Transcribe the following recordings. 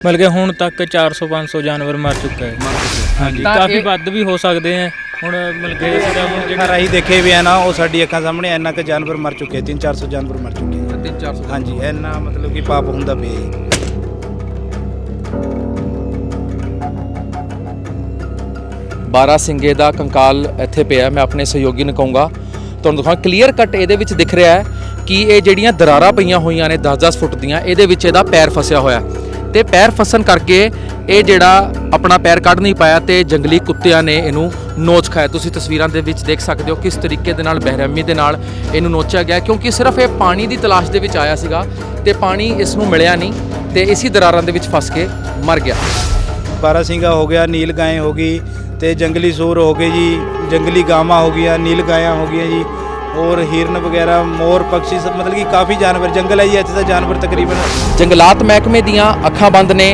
ਮਤਲਬ ਕਿ ਹੁਣ ਤੱਕ 400 500 ਜਾਨਵਰ ਮਰ ਚੁੱਕਾ ਹੈ। ਹਾਂਜੀ ਤਾਂ ਕਾਫੀ ਇਹ- ਵੱਧ ਵੀ ਹੋ ਸਕਦੇ ਹੈ। ਹੁਣ ਮਤਲਬ ਕਿ ਇਹਦਾ ਹੁਣ ਜਿਹੜਾ ਰਾਹੀਂ ਦੇਖੇ ਵੀ ਆ ਨਾ ਉਹ ਸਾਡੀ ਅੱਖਾਂ ਸਾਹਮਣੇ ਇੰਨਾ ਕੁ ਜਾਨਵਰ ਮਰ ਚੁੱਕੇ 3-400 ਜਾਨਵਰ ਮਰ ਚੁੱਕੇ ਆ। 3-400 ਹਾਂਜੀ ਇੰਨਾ ਮਤਲਬ ਕਿ ਪਾਪ ਹੁੰਦਾ ਪਿਆ ਜੀ ਬਾਰਾ ਸਿੰਘੇ ਦਾ ਕੰਕਾਲ ਇੱਥੇ ਪਿਆ ਮੈਂ ਆਪਣੇ ਸਹਿਯੋਗੀ ਨੂੰ ਕਹੂੰਗਾ। ਤੁਹਾਨੂੰ ਦਿਖਾਉਂ ਕਲੀਅਰ ਕੱਟ ਇਹਦੇ ਵਿੱਚ ਦਿਖ ਰਿਹਾ ਹੈ ਕਿ ਇਹ ਜਿਹੜੀਆਂ ਦਰਾਰਾਂ ਪਈਆਂ ਹੋਈਆਂ ਨੇ 10-10 ਫੁੱਟ ਦੀਆਂ ਇਹਦੇ ਵਿੱਚ ਇਹਦਾ ਪੈਰ ਫਸਿਆ ਹੋਇਆ ਤੇ ਪੈਰ ਫਸਣ ਕਰਕੇ ਇਹ ਜਿਹੜਾ ਆਪਣਾ ਪੈਰ ਕੱਢ ਨਹੀਂ ਪਾਇਆ ਤੇ ਜੰਗਲੀ ਕੁੱਤਿਆਂ ਨੇ ਇਹਨੂੰ ਨੋਚ ਖਾਇਆ। ਤੁਸੀਂ ਤਸਵੀਰਾਂ ਦੇ ਵਿੱਚ ਦੇਖ ਸਕਦੇ ਹੋ ਕਿਸ ਤਰੀਕੇ ਦੇ ਨਾਲ ਬਹਿਰਮੀ ਦੇ ਨਾਲ ਇਹਨੂੰ ਨੋਚਿਆ ਗਿਆ, ਕਿਉਂਕਿ ਸਿਰਫ ਇਹ ਪਾਣੀ ਦੀ ਤਲਾਸ਼ ਦੇ ਵਿੱਚ ਆਇਆ ਸੀਗਾ ਤੇ ਪਾਣੀ ਇਸ ਨੂੰ ਮਿਲਿਆ ਨਹੀਂ ਤੇ ਇਸੇ ਦਰਾਰਾਂ ਦੇ ਵਿੱਚ ਫਸ ਕੇ ਮਰ ਗਿਆ। ਬਾਰਾ ਸਿੰਘਾ ਹੋ ਗਿਆ, ਨੀਲ ਗਾਏ ਹੋ ਗਈ ਤੇ ਜੰਗਲੀ ਸੂਰ ਹੋ ਗਏ ਜੀ, ਜੰਗਲੀ ਗਾਵਾਂ ਹੋ ਗਈਆਂ, ਨੀਲ ਗਾਇਆਂ ਹੋ ਗਈਆਂ ਜੀ। ਔਰ ਹਿਰਨ ਵਗੈਰਾ ਮੋਰ ਪੰਛੀ ਸਭ ਮਤਲਬ ਕਿ ਕਾਫੀ ਜਾਨਵਰ ਜੰਗਲ ਹੈ ਜੀ ਇੱਥੇ ਤਾਂ ਜਾਨਵਰ ਤਕਰੀਬਨ ਜੰਗਲਾਤ ਮਹਿਕਮੇ ਦੀਆਂ ਅੱਖਾਂ ਬੰਦ ਨੇ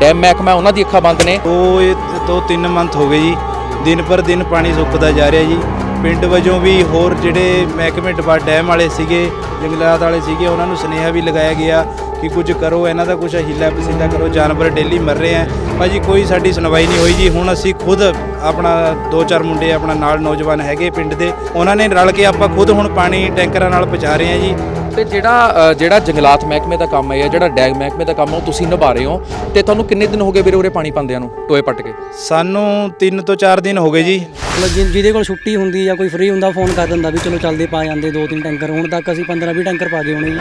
ਡੈਮ ਮਹਿਕਮਾ ਉਹਨਾਂ ਦੀ ਅੱਖਾਂ ਬੰਦ ਨੇ। ਦੋ ਇਹ ਤੋਂ ਤਿੰਨ ਮੰਥ ਹੋ ਗਏ ਜੀ ਦਿਨ ਪਰ ਦਿਨ ਪਾਣੀ ਸੁੱਕਦਾ ਜਾ ਰਿਹਾ ਜੀ। ਪਿੰਡ ਵਜੋਂ ਵੀ ਹੋਰ ਜਿਹੜੇ ਮਹਿਕਮੇ ਡਬਾ ਡੈਮ ਵਾਲੇ ਸੀਗੇ ਜੰਗਲਾਤ ਵਾਲੇ ਸੀਗੇ ਉਹਨਾਂ ਨੂੰ ਸੁਨੇਹਾ ਵੀ ਲਗਾਇਆ ਗਿਆ ਕਿ ਕੁਝ ਕਰੋ ਇਹਨਾਂ ਦਾ ਕੁਝ ਹੀਲਾ ਵਸੀਲਾ ਕਰੋ। ਜਾਨਵਰ ਡੇਲੀ ਮਰ ਰਹੇ ਆ। ਭਾਜੀ ਕੋਈ ਸਾਡੀ ਸੁਣਵਾਈ ਨਹੀਂ ਹੋਈ ਜੀ। ਹੁਣ ਅਸੀਂ ਖੁਦ ਆਪਣਾ ਦੋ ਚਾਰ ਮੁੰਡੇ ਆਪਣਾ ਨਾਲ ਨੌਜਵਾਨ ਹੈਗੇ ਪਿੰਡ ਦੇ। ਉਹਨਾਂ ਨੇ ਰਲ ਕੇ ਆਪਾਂ ਖੁਦ ਹੁਣ ਪਾਣੀ ਟੈਂਕਰਾਂ ਨਾਲ ਪਹੁੰਚਾ ਰਹੇ ਆ ਜੀ। ਤੇ ਜਿਹੜਾ ਜਿਹੜਾ ਜੰਗਲਾਤ ਮਹਿਕਮੇ ਦਾ ਕੰਮ ਹੈ ਜਾਂ ਜਿਹੜਾ ਡੈਗ ਮਹਿਕਮੇ ਦਾ ਕੰਮ ਹੈ ਉਹ ਤੁਸੀਂ ਨਿਭਾ ਰਹੇ ਹੋ। ਤੇ ਤੁਹਾਨੂੰ ਕਿੰਨੇ ਦਿਨ ਹੋ ਗਏ ਵੀਰੇ ਉਰੇ ਪਾਣੀ ਪਾਉਂਦਿਆਂ ਨੂੰ? ਟੋਏ ਪੱਟ ਕੇ। ਸਾਨੂੰ 3 ਤੋਂ 4 ਦਿਨ ਹੋ ਗਏ ਜੀ। ਮਤਲਬ ਜਿ- ਜਿਹਦੇ ਕੋਲ ਛੁੱਟੀ ਹੁੰਦੀ ਜਾਂ ਕੋਈ ਫ੍ਰੀ ਹੁੰਦਾ ਫੋਨ ਕਰ ਦਿੰਦਾ ਵੀ ਚਲੋ ਚੱਲਦੇ ਪਾ ਜਾਂਦੇ ਦੋ ਤਿੰਨ ਟੈਂਕਰ। ਹੁਣ ਤੱਕ ਅਸੀਂ 15 20 ਟੈਂਕਰ ਪਾ ਗਏ ਹੋਣੇ ਜੀ।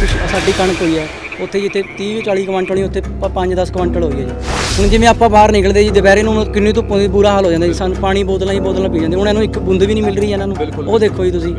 ਕੁਛ ਸਾਡੀ ਕਣਕ ਹੋਈ ਹੈ। ਉੱਥੇ ਜਿੱਥੇ 30 40 ਕੁਆਂਟਲ ਨਹੀਂ ਉੱਥੇ 5 10 ਕੁਆਂਟਲ ਹੋਈ ਹੈ ਜੀ। ਹੁਣ ਜਿਵੇਂ ਆਪਾਂ ਬਾਹਰ ਨਿਕਲਦੇ ਜੀ ਦੁਪਹਿਰੇ ਨੂੰ ਕਿੰਨੀ ਧੁੱਪ ਹੁੰਦੀ ਬੁਰਾ ਹਾਲ ਹੋ ਜਾਂਦਾ ਜੀ। ਸਾਨੂੰ ਪਾਣੀ ਬੋਤਲਾਂ ਹੀ ਬੋਤਲਾਂ ਪੀ ਜਾਂਦੇ ਹੁਣ ਇਹਨੂੰ ਇੱਕ ਬੂੰਦ ਵੀ ਨਹੀਂ ਮਿਲ ਰਹੀ ਇਹਨਾਂ ਨੂੰ। ਉਹ ਦੇਖੋ ਜੀ ਤੁਸੀਂ।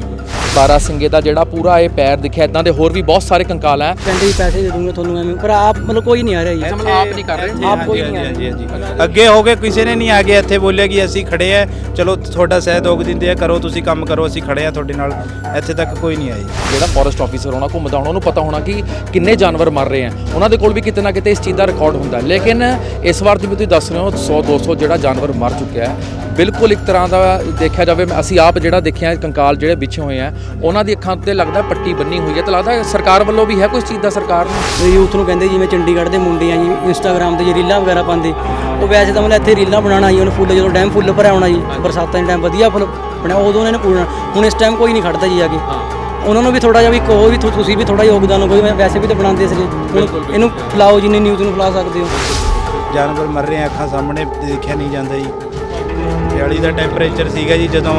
ਬਾਰਾ ਸਿੰਘੇ ਦਾ ਜਿਹੜਾ ਪੂਰਾ ਇਹ ਪੈਰ ਦਿਖਿਆ ਇਦਾਂ ਦੇ ਹੋਰ ਵੀ ਬਹੁਤ ਸਾਰੇ ਕੰਕਾਲ ਹੈ। ਕਹਿੰਦੇ ਜੀ ਪੈਸੇ ਦੇ ਦੂੰਗੇ ਤੁਹਾਨੂੰ ਐਵੇਂ ਪਰ ਆਪ ਮਤਲਬ ਕੋਈ ਨਹੀਂ ਆ ਰਿਹਾ ਜੀ। ਮਤਲਬ ਆਪ ਨਹੀਂ ਕਰ ਰਹੇ? ਆਪ ਕੋਈ ਨਹੀਂ ਆ ਹਾਂਜੀ। ਅੱਗੇ ਹੋ ਕੇ ਕਿਸੇ ਨੇ ਨਹੀਂ ਆ ਗਿਆ ਇੱਥੇ ਬੋਲਿਆ ਕਿ ਅਸੀਂ ਖੜੇ ਆ। ਚਲੋ ਤੁਹਾਡਾ ਸਹਿਯੋਗ ਦਿੰਦੇ ਆ ਕਰੋ ਤੁਸੀਂ ਕੰਮ ਕਰੋ ਅਸੀਂ ਖੜੇ ਆ ਤੁਹਾਡੇ ਨਾਲ। ਇੱਥੇ ਤੱਕ ਕੋਈ ਨਹੀਂ ਆਈ ਜਿਹੜਾ ਫੋਰੈਸਟ ਆਫੀਸਰ ਹੋਣਾ ਘੁੰਮਦਾ ਹੋਣਾ ਉਹਨੂੰ ਪਤਾ ਹੋਣਾ ਕਿ ਕਿੰਨੇ ਜਾਨਵਰ ਮਰ ਰਹੇ ਆ। ਉਹਨਾਂ ਦੇ ਕੋਲ ਵੀ ਕਿਤੇ ਨਾ ਕਿਤੇ ਇਸ ਚੀਜ਼ ਦਾ ਰਿਕਾਰਡ ਹੁੰਦਾ। ਲੇਕਿਨ ਇਸ ਵਾਰ ਜਿਵੇਂ ਤੁਸੀਂ ਦੱਸ ਰਹੇ ਹੋ 100 200 ਜਿਹੜਾ ਜਾਨਵਰ ਮਰ ਚੁੱਕਿਆ ਹੈ। ਬਿਲਕੁਲ ਇੱਕ ਤਰ੍ਹਾਂ ਦਾ ਦੇਖਿਆ ਜਾਵੇ ਅਸੀਂ ਆਪ ਜਿਹੜਾ ਦੇਖਿਆ ਕੰਕਾਲ ਜਿਹੜੇ ਵਿਛੇ ਹੋਏ ਆ ਉਹਨਾਂ ਦੀ ਅੱਖਾਂ ਤੇ ਲੱਗਦਾ ਪੱਟੀ ਬੰਨੀ ਹੋਈ ਹੈ। ਤੇ ਲੱਗਦਾ ਸਰਕਾਰ ਵੱਲੋਂ ਵੀ ਹੈ ਕੋਈ ਚੀਜ਼ ਦਾ ਸਰਕਾਰ ਨੂੰ? ਯੂਥ ਨੂੰ ਕਹਿੰਦੇ ਜਿਵੇਂ ਚੰਡੀਗੜ੍ਹ ਦੇ ਮੁੰਡੇ ਆ ਜੀ ਇੰਸਟਾਗ੍ਰam ਤੇ ਜੀ ਰੀਲਾਂ ਵਗੈਰਾ ਪਾਉਂਦੇ। ਉਹ ਵੈਸੇ ਤਾਂ ਮਤਲਬ ਇੱਥੇ ਰੀਲਾਂ ਬਣਾਉਣਾ ਜੀ ਉਹਨੂੰ ਫੁੱਲ ਜਦੋਂ ਡੈਮ ਫੁੱਲ ਭਰਿਆ ਹੋਣਾ ਜੀ ਬਰਸਾਤਾਂ ਦੇ ਟਾਈਮ ਵਧੀਆ ਫੁੱਲ ਬਣਿਆ ਉਦੋਂ ਉਹਨਾਂ ਨੇ ਪੂਰਨਾ ਹੁਣ ਇਸ ਟਾਈਮ ਕੋਈ ਨਹੀਂ ਖੜਦਾ ਜੀ ਆ ਕੇ। ਉਹਨਾਂ ਨੂੰ ਵੀ ਥੋੜਾ ਜਿਹਾ ਵੀ ਕਹੋ ਵੀ ਤੁਸੀਂ ਵੀ ਥੋੜਾ ਯੋਗਦਾਨ ਕੋਈ ਵੈਸੇ ਵੀ ਤਾਂ ਬਣਾਉਂਦੇ ਸੀਗੇ। ਹੁਣ ਇਹਨੂੰ ਫਲਾਓ ਜਿੰਨੇ ਨਿਊਜ਼ ਨੂੰ ਫਲਾ ਸਕਦੇ ਹੋ। ਜਾਨਵਰ ਮਰ ਰਹੇ ਆ ਅੱਖਾਂ ਸਾਹਮਣੇ ਦੇਖਿਆ ਨਹੀਂ ਜਾਂਦਾ ਜੀ। 42 ਦਾ ਟੈਂਪਰੇਚਰ ਸੀਗਾ ਜੀ ਜਦੋਂ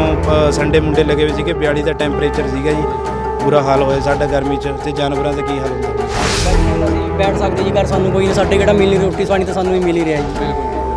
ਸੰਡੇ ਮੁੰਡੇ ਲੱਗੇ ਹੋਏ ਸੀਗੇ 42 ਦਾ ਟੈਂਪਰੇਚਰ ਸੀਗਾ ਜੀ। ਬੁਰਾ ਹਾਲ ਹੋਇਆ ਸਾਡਾ ਗਰਮੀ 'ਚ ਤੇ ਜਾਨਵਰਾਂ ਦਾ ਕੀ ਹਾਲ ਹੁੰਦਾ? ਬੈਠ ਸਕਦੇ ਜੀ ਘਰ ਸਾਨੂੰ ਕੋਈ ਨਹੀਂ ਸਾਡੇ ਕਿਹੜਾ ਮਿਲਣੀ ਰੋਟੀ ਪਾਣੀ ਤਾਂ ਸਾਨੂੰ ਵੀ ਮਿਲ ਹੀ ਰਿਹਾ ਜੀ।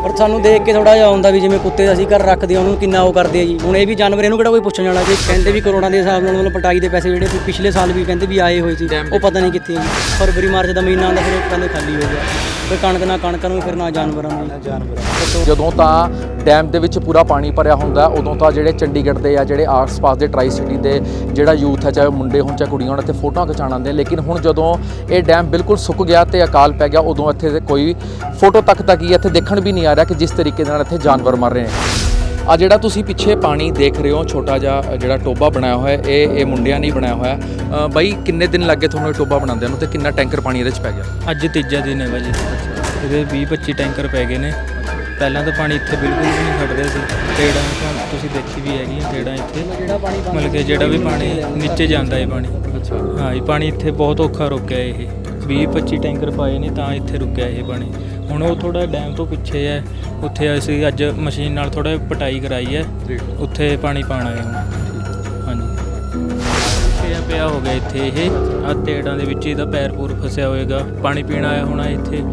ਪਰ ਸਾਨੂੰ ਦੇਖ ਕੇ ਥੋੜਾ ਜਿਹਾ ਹੁੰਦਾ ਵੀ ਜਿਵੇਂ ਕੁੱਤੇ ਅਸੀਂ ਘਰ ਰੱਖਦੇ ਆ ਉਹਨੂੰ ਕਿੰਨਾ ਉਹ ਕਰਦੇ ਆ ਜੀ। ਹੁਣ ਇਹ ਵੀ ਜਾਨਵਰ ਇਹਨੂੰ ਕਿਹੜਾ ਕੋਈ ਪੁੱਛਣ ਵਾਲਾ ਜੀ ਕਹਿੰਦੇ ਵੀ ਕਰੋੜਾਂ ਦੇ ਹਿਸਾਬ ਨਾਲ ਮਤਲਬ ਪਟਾਈ ਦੇ ਪੈਸੇ ਜਿਹੜੇ ਪਿਛਲੇ ਸਾਲ ਵੀ ਕਹਿੰਦੇ ਵੀ ਆਏ ਹੋਏ ਸੀ ਉਹ ਪਤਾ ਨਹੀਂ ਕਿੱਥੇ ਆ ਜੀ। ਫਰਵਰੀ ਮਾਰਚ ਦਾ ਮਹੀਨਾ ਆਉਂਦਾ ਫਿਰ ਉਹ ਕਹਿੰਦੇ ਖਾਲੀ ਹੋ ਗਿਆ। ਫਿਰ ਕਣਕ ਨਾ ਕਣਕਾਂ ਨੂੰ ਫਿਰ ਨਾ ਜਾਨਵਰਾਂ ਨੂੰ। ਜਾਨਵਰ ਜਦੋਂ ਤਾਂ ਡੈਮ ਦੇ ਵਿੱਚ ਪੂਰਾ ਪਾਣੀ ਭਰਿਆ ਹੁੰਦਾ ਉਦੋਂ ਤਾਂ ਜਿਹੜੇ ਚੰਡੀਗੜ੍ਹ ਦੇ ਆ ਜਿਹੜੇ ਆਸ-ਪਾਸ ਦੇ ਟਰਾਈ ਸਿਟੀ ਦੇ ਜਿਹੜਾ ਯੂਥ ਹੈ ਚਾਹੇ ਮੁੰਡੇ ਹੋਣ ਚਾਹੇ ਕੁੜੀਆਂ ਹੋਣ ਇੱਥੇ ਫੋਟੋਆਂ ਖਿਚਾਉਣ ਆਉਂਦੇ ਨੇ। ਲੇਕਿਨ ਹੁਣ ਜਦੋਂ ਇਹ ਡੈਮ ਬਿਲਕੁਲ ਸੁੱਕ ਗਿਆ ਤੇ ਅਕਾਲ ਪੈ ਗਿਆ ਉਦੋਂ ਇੱਥੇ ਕੋਈ ਫੋਟੋ ਤੱਕ ਤੱਕ ਹੀ ਇੱਥੇ ਦੇਖਣ ਵੀ ਨਹੀਂ ਆ ਰਿਹਾ ਕਿ ਜਿਸ ਤਰੀਕੇ ਨਾਲ ਇੱਥੇ ਜਾਨਵਰ ਮਰ ਰਹੇ ਨੇ ਆ ਜਿਹੜਾ ਤੁਸੀਂ ਪਿੱਛੇ ਪਾਣੀ ਦੇਖ ਰਹੇ ਹੋ ਛੋਟਾ ਜਿਹਾ ਜਿਹੜਾ ਟੋਬਾ ਬਣਾਇਆ ਹੋਇਆ ਇਹ ਇਹ ਮੁੰਡਿਆਂ ਨੇ ਹੀ ਬਣਾਇਆ ਹੋਇਆ। ਬਾਈ ਕਿੰਨੇ ਦਿਨ ਲੱਗੇ ਤੁਹਾਨੂੰ ਇਹ ਟੋਬਾ ਬਣਾਉਂਦਿਆਂ ਨੂੰ ਤੇ ਕਿੰਨਾ ਟੈਂਕਰ ਪਾਣੀ ਇਹਦੇ 'ਚ ਪੈ ਗਿਆ? ਅੱਜ ਤੀਜਾ ਦਿਨ ਹੈ ਭਾਜੀ ਇਹਦੇ 20 25 ਟੈਂਕਰ ਪੈ ਗਏ ਨੇ। ਪਹਿਲਾਂ ਤਾਂ ਪਾਣੀ ਇੱਥੇ ਬਿਲਕੁਲ ਵੀ ਨਹੀਂ ਖੜ ਰਿਹਾ ਸੀ। ਤਾਂ ਤੁਸੀਂ ਦੇਖੀ ਵੀ ਹੈਗੀਆਂ ਤੇੜਾਂ ਇੱਥੇ। ਮਤਲਬ ਕਿ ਜਿਹੜਾ ਵੀ ਪਾਣੀ ਨੀਚੇ ਜਾਂਦਾ ਹੈ ਪਾਣੀ। ਅੱਛਾ। ਹਾਂ ਇਹ ਪਾਣੀ ਇੱਥੇ ਬਹੁਤ ਔਖਾ ਰੁਕਿਆ ਇਹ। 20 25 ਟੈਂਕਰ ਪਾਏ ਨੇ ਤਾਂ ਇੱਥੇ ਰੁਕਿਆ ਇਹ ਪਾਣੀ। ਹੁਣ ਉਹ ਥੋੜਾ ਡੈਮ ਤੋਂ ਪਿੱਛੇ ਹੈ। ਉੱਥੇ ਅਸੀਂ ਅੱਜ ਮਸ਼ੀਨ ਨਾਲ ਥੋੜਾ ਪਟਾਈ ਕਰਾਈ ਹੈ। ਉੱਥੇ ਪਾਣੀ ਪਾਣਾ ਹੈ। ਹੁਣ ਹਾਂਜੀ। ਪਿਆ ਪਿਆ ਹੋ ਗਿਆ ਇੱਥੇ ਇਹ। ਆ ਤੇੜਾਂ ਦੇ ਵਿੱਚ ਇਹਦਾ ਪੈਰ ਪੂਰ ਫਸਿਆ ਹੋਏਗਾ। ਪਾਣੀ ਪੀਣ ਆਇਆ ਹੋਣਾ ਇੱਥੇ।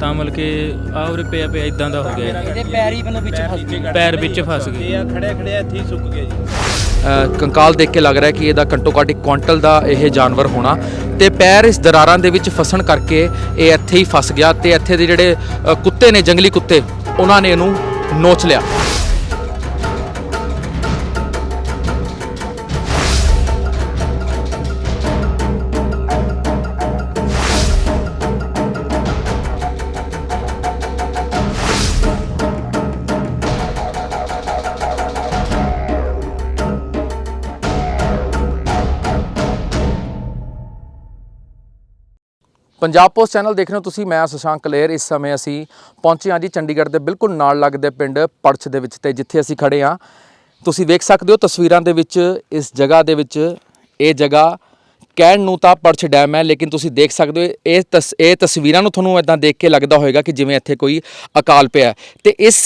ਤਾਂ ਮਤਲਬ ਕਿ ਆ ਉਰੇ ਪਿਆ ਪਿਆ ਇਦਾਂ ਦਾ ਹੋ ਗਿਆ ਇਹ। ਇਹਦੇ ਪੈਰ ਹੀ ਮਤਲਬ ਵਿੱਚ ਫਸ ਗਏ। ਪੈਰ ਵਿੱਚ ਫਸ ਗਏ। ਇਹ ਆ ਖੜਿਆ ਖੜਿਆ ਇੱਥੇ ਹੀ ਸੁੱਕ ਗਿਆ ਜੀ। ਕੰਕਾਲ ਦੇਖ ਕੇ ਲੱਗ ਰਿਹਾ ਕਿ ਇਹਦਾ ਘੱਟੋ ਘੱਟ ਇੱਕ ਕੁਆਂਟਲ ਦਾ ਇਹ ਜਾਨਵਰ ਹੋਣਾ ਤੇ ਪੈਰ ਇਸ ਦਰਾਰਾਂ ਦੇ ਵਿੱਚ ਫਸਣ ਕਰਕੇ ਇਹ ਇੱਥੇ ਹੀ ਫਸ ਗਿਆ ਤੇ ਇੱਥੇ ਦੇ ਜਿਹੜੇ ਕੁੱਤੇ ਨੇ ਜੰਗਲੀ ਕੁੱਤੇ ਉਹਨਾਂ ਨੇ ਇਹਨੂੰ ਨੋਚ ਲਿਆ। ਪੰਜਾਬ ਪੋਸਟ ਚੈਨਲ ਦੇਖ ਰਹੇ ਹੋ ਤੁਸੀਂ, ਮੈਂ ਸੁਸ਼ਾਂਕ ਕਲੇਰ। ਇਸ ਸਮੇਂ ਅਸੀਂ ਪਹੁੰਚੇ ਹਾਂ ਜੀ ਚੰਡੀਗੜ੍ਹ ਦੇ ਬਿਲਕੁਲ ਨਾਲ ਲੱਗਦੇ ਪਿੰਡ ਪੜਛ ਦੇ ਵਿੱਚ ਤੇ ਜਿੱਥੇ ਅਸੀਂ ਖੜੇ ਹਾਂ। ਤੁਸੀਂ ਵੇਖ ਸਕਦੇ ਹੋ ਤਸਵੀਰਾਂ ਦੇ ਵਿੱਚ, ਇਸ ਜਗ੍ਹਾ ਦੇ ਵਿੱਚ, ਇਹ ਜਗ੍ਹਾ ਕਹਿਣ ਨੂੰ ਤਾਂ ਪੜਛ ਡੈਮ ਹੈ ਲੇਕਿਨ ਤੁਸੀਂ ਦੇਖ ਸਕਦੇ ਹੋ ਇਹ ਤਸ ਇਹ ਤਸਵੀਰਾਂ ਨੂੰ ਤੁਹਾਨੂੰ ਇਦਾਂ ਦੇਖ ਕੇ ਲੱਗਦਾ ਹੋਵੇਗਾ ਕਿ ਜਿਵੇਂ ਇੱਥੇ ਕੋਈ ਅਕਾਲ ਪਿਆ ਹੈ। ਤੇ ਇਸ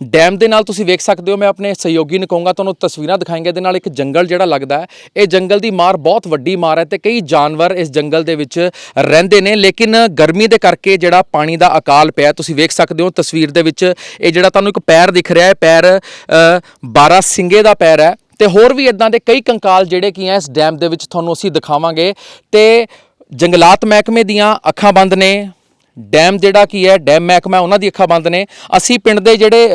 ਡੈਮ ਦੇ ਨਾਲ ਤੁਸੀਂ ਵੇਖ ਸਕਦੇ ਹੋ ਮੈਂ ਆਪਣੇ ਸਹਿਯੋਗੀ ਨੂੰ ਕਹੂੰਗਾ ਤੁਹਾਨੂੰ ਤਸਵੀਰਾਂ ਦਿਖਾਏਂਗੇ ਇਹਦੇ ਨਾਲ ਇੱਕ ਜੰਗਲ ਜਿਹੜਾ ਲੱਗਦਾ ਹੈ ਇਹ ਜੰਗਲ ਦੀ ਮਾਰ ਬਹੁਤ ਵੱਡੀ ਮਾਰ ਹੈ ਤੇ ਕਈ ਜਾਨਵਰ ਇਸ ਜੰਗਲ ਦੇ ਵਿੱਚ ਰਹਿੰਦੇ ਨੇ ਲੇਕਿਨ ਗਰਮੀ ਦੇ ਕਰਕੇ ਜਿਹੜਾ ਪਾਣੀ ਦਾ ਅਕਾਲ ਪਿਆ ਤੁਸੀਂ ਵੇਖ ਸਕਦੇ ਹੋ ਤਸਵੀਰ ਦੇ ਵਿੱਚ ਇਹ ਜਿਹੜਾ ਤੁਹਾਨੂੰ ਇੱਕ ਪੈਰ ਦਿਖ ਰਿਹਾ ਹੈ ਪੈਰ ਅ, 12 ਸਿੰਗੇ ਦਾ ਪੈਰ ਹੈ ਤੇ ਹੋਰ ਵੀ ਇਦਾਂ ਦੇ ਕਈ ਕੰਕਾਲ ਜਿਹੜੇ ਕੀ ਆ ਇਸ ਡੈਮ ਦੇ ਵਿੱਚ ਤੁਹਾਨੂੰ ਅਸੀਂ ਦਿਖਾਵਾਂਗੇ। ਤੇ ਜੰਗਲਾਤ ਮਹਿਕਮੇ ਦੀਆਂ ਅੱਖਾਂ ਬੰਦ ਨੇ। ਡੈਮ ਜਿਹੜਾ ਕੀ ਹੈ, ਡੈਮ ਮਹਿਕਮਾ ਉਹਨਾਂ ਦੀ ਅੱਖਾਂ ਬੰਦ ਨੇ। ਅਸੀਂ ਪਿੰਡ ਦੇ ਜਿਹੜੇ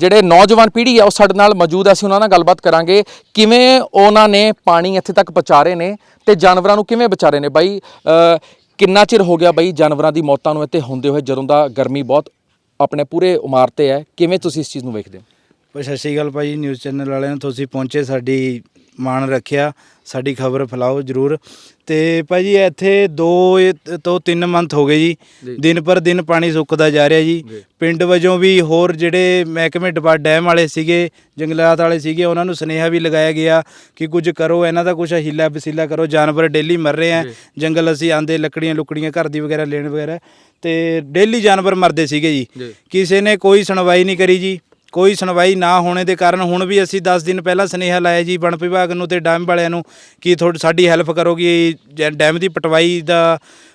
ਜਿਹੜੇ ਨੌਜਵਾਨ ਪੀੜ੍ਹੀ ਆ ਉਹ ਸਾਡੇ ਨਾਲ ਮੌਜੂਦ ਹੈ। ਅਸੀਂ ਉਹਨਾਂ ਨਾਲ ਗੱਲਬਾਤ ਕਰਾਂਗੇ। ਕਿਵੇਂ ਉਹਨਾਂ ਨੇ ਪਾਣੀ ਇੱਥੇ ਤੱਕ ਪਹੁੰਚਾ ਰਹੇ ਨੇ ਤੇ ਜਾਨਵਰਾਂ ਨੂੰ ਕਿਵੇਂ ਬਚਾਰੇ ਨੇ? ਬਾਈ ਕਿੰਨਾ ਚਿਰ ਹੋ ਗਿਆ ਬਾਈ ਜਾਨਵਰਾਂ ਦੀ ਮੌਤਾਂ ਨੂੰ ਇੱਥੇ ਹੁੰਦੇ ਹੋਏ? ਜਦੋਂ ਦਾ ਗਰਮੀ ਬਹੁਤ ਆਪਣੇ ਪੂਰੇ ਉਮਾਰ ਤੇ ਹੈ, ਕਿਵੇਂ ਤੁਸੀਂ ਇਸ ਚੀਜ਼ ਨੂੰ ਵੇਖਦੇ ਹੋ? ਭਾਈ ਸਤਿ ਸ਼੍ਰੀ ਅਕਾਲ ਭਾਈ। ਨਿਊਜ਼ ਚੈਨਲ ਵਾਲਿਆਂ ਨੂੰ ਤੁਸੀਂ ਪਹੁੰਚੇ ਸਾਡੀ ਮਾਣ ਰੱਖਿਆ। ਸਾਡੀ ਖਬਰ ਫੈਲਾਓ ਜਰੂਰ। ਤੇ ਭਾਜੀ ਇੱਥੇ 2 ਤੋਂ 3 ਮੰਥ ਹੋ ਗਏ ਜੀ। ਦਿਨ ਪਰ ਦਿਨ ਪਾਣੀ ਸੁੱਕਦਾ ਜਾ ਰਿਹਾ ਜੀ। ਪਿੰਡ ਵਜੋਂ ਵੀ ਹੋਰ ਜਿਹੜੇ ਮਹਿਕਮੇ ਡਿਪਾਰਟ ਡੈਮ ਵਾਲੇ ਸੀਗੇ ਜੰਗਲਾਤ ਵਾਲੇ ਸੀਗੇ ਉਹਨਾਂ ਨੂੰ ਸੁਨੇਹਾ ਵੀ ਲਗਾਇਆ ਗਿਆ ਕਿ ਕੁਝ ਕਰੋ ਇਹਨਾਂ ਦਾ ਕੁਝ ਹੀਲਾ ਵਸੀਲਾ ਕਰੋ। ਜਾਨਵਰ ਡੇਲੀ ਮਰ ਰਹੇ ਆ। ਜੰਗਲ ਅਸੀਂ ਆਂਦੇ ਲੱਕੜੀਆਂ ਲੁਕੜੀਆਂ ਘਰ ਦੀ ਵਗੈਰਾ ਲੈਣ ਵਗੈਰਾ। ਤੇ ਡੇਲੀ ਜਾਨਵਰ ਮਰਦੇ ਸੀਗੇ ਜੀ। ਕਿਸੇ ਨੇ ਕੋਈ ਸੁਣਵਾਈ ਨਹੀਂ ਕਰੀ ਜੀ। ਕੋਈ ਸੁਣਵਾਈ ਨਾ ਹੋਣੇ ਦੇ ਕਾਰਨ ਹੁਣ ਵੀ ਅਸੀਂ 10 ਦਿਨ ਪਹਿਲਾਂ ਸੁਨੇਹਾ ਲਾਇਆ ਜੀ ਵਣ ਵਿਭਾਗ ਨੂੰ ਤੇ ਡੈਮ ਵਾਲਿਆਂ ਨੂੰ ਕਿ ਥੋੜੀ ਸਾਡੀ ਹੈਲਪ ਕਰੋਗੇ ਜ- ਡੈਮ ਦੀ ਪਟਵਾਈ ਦਾ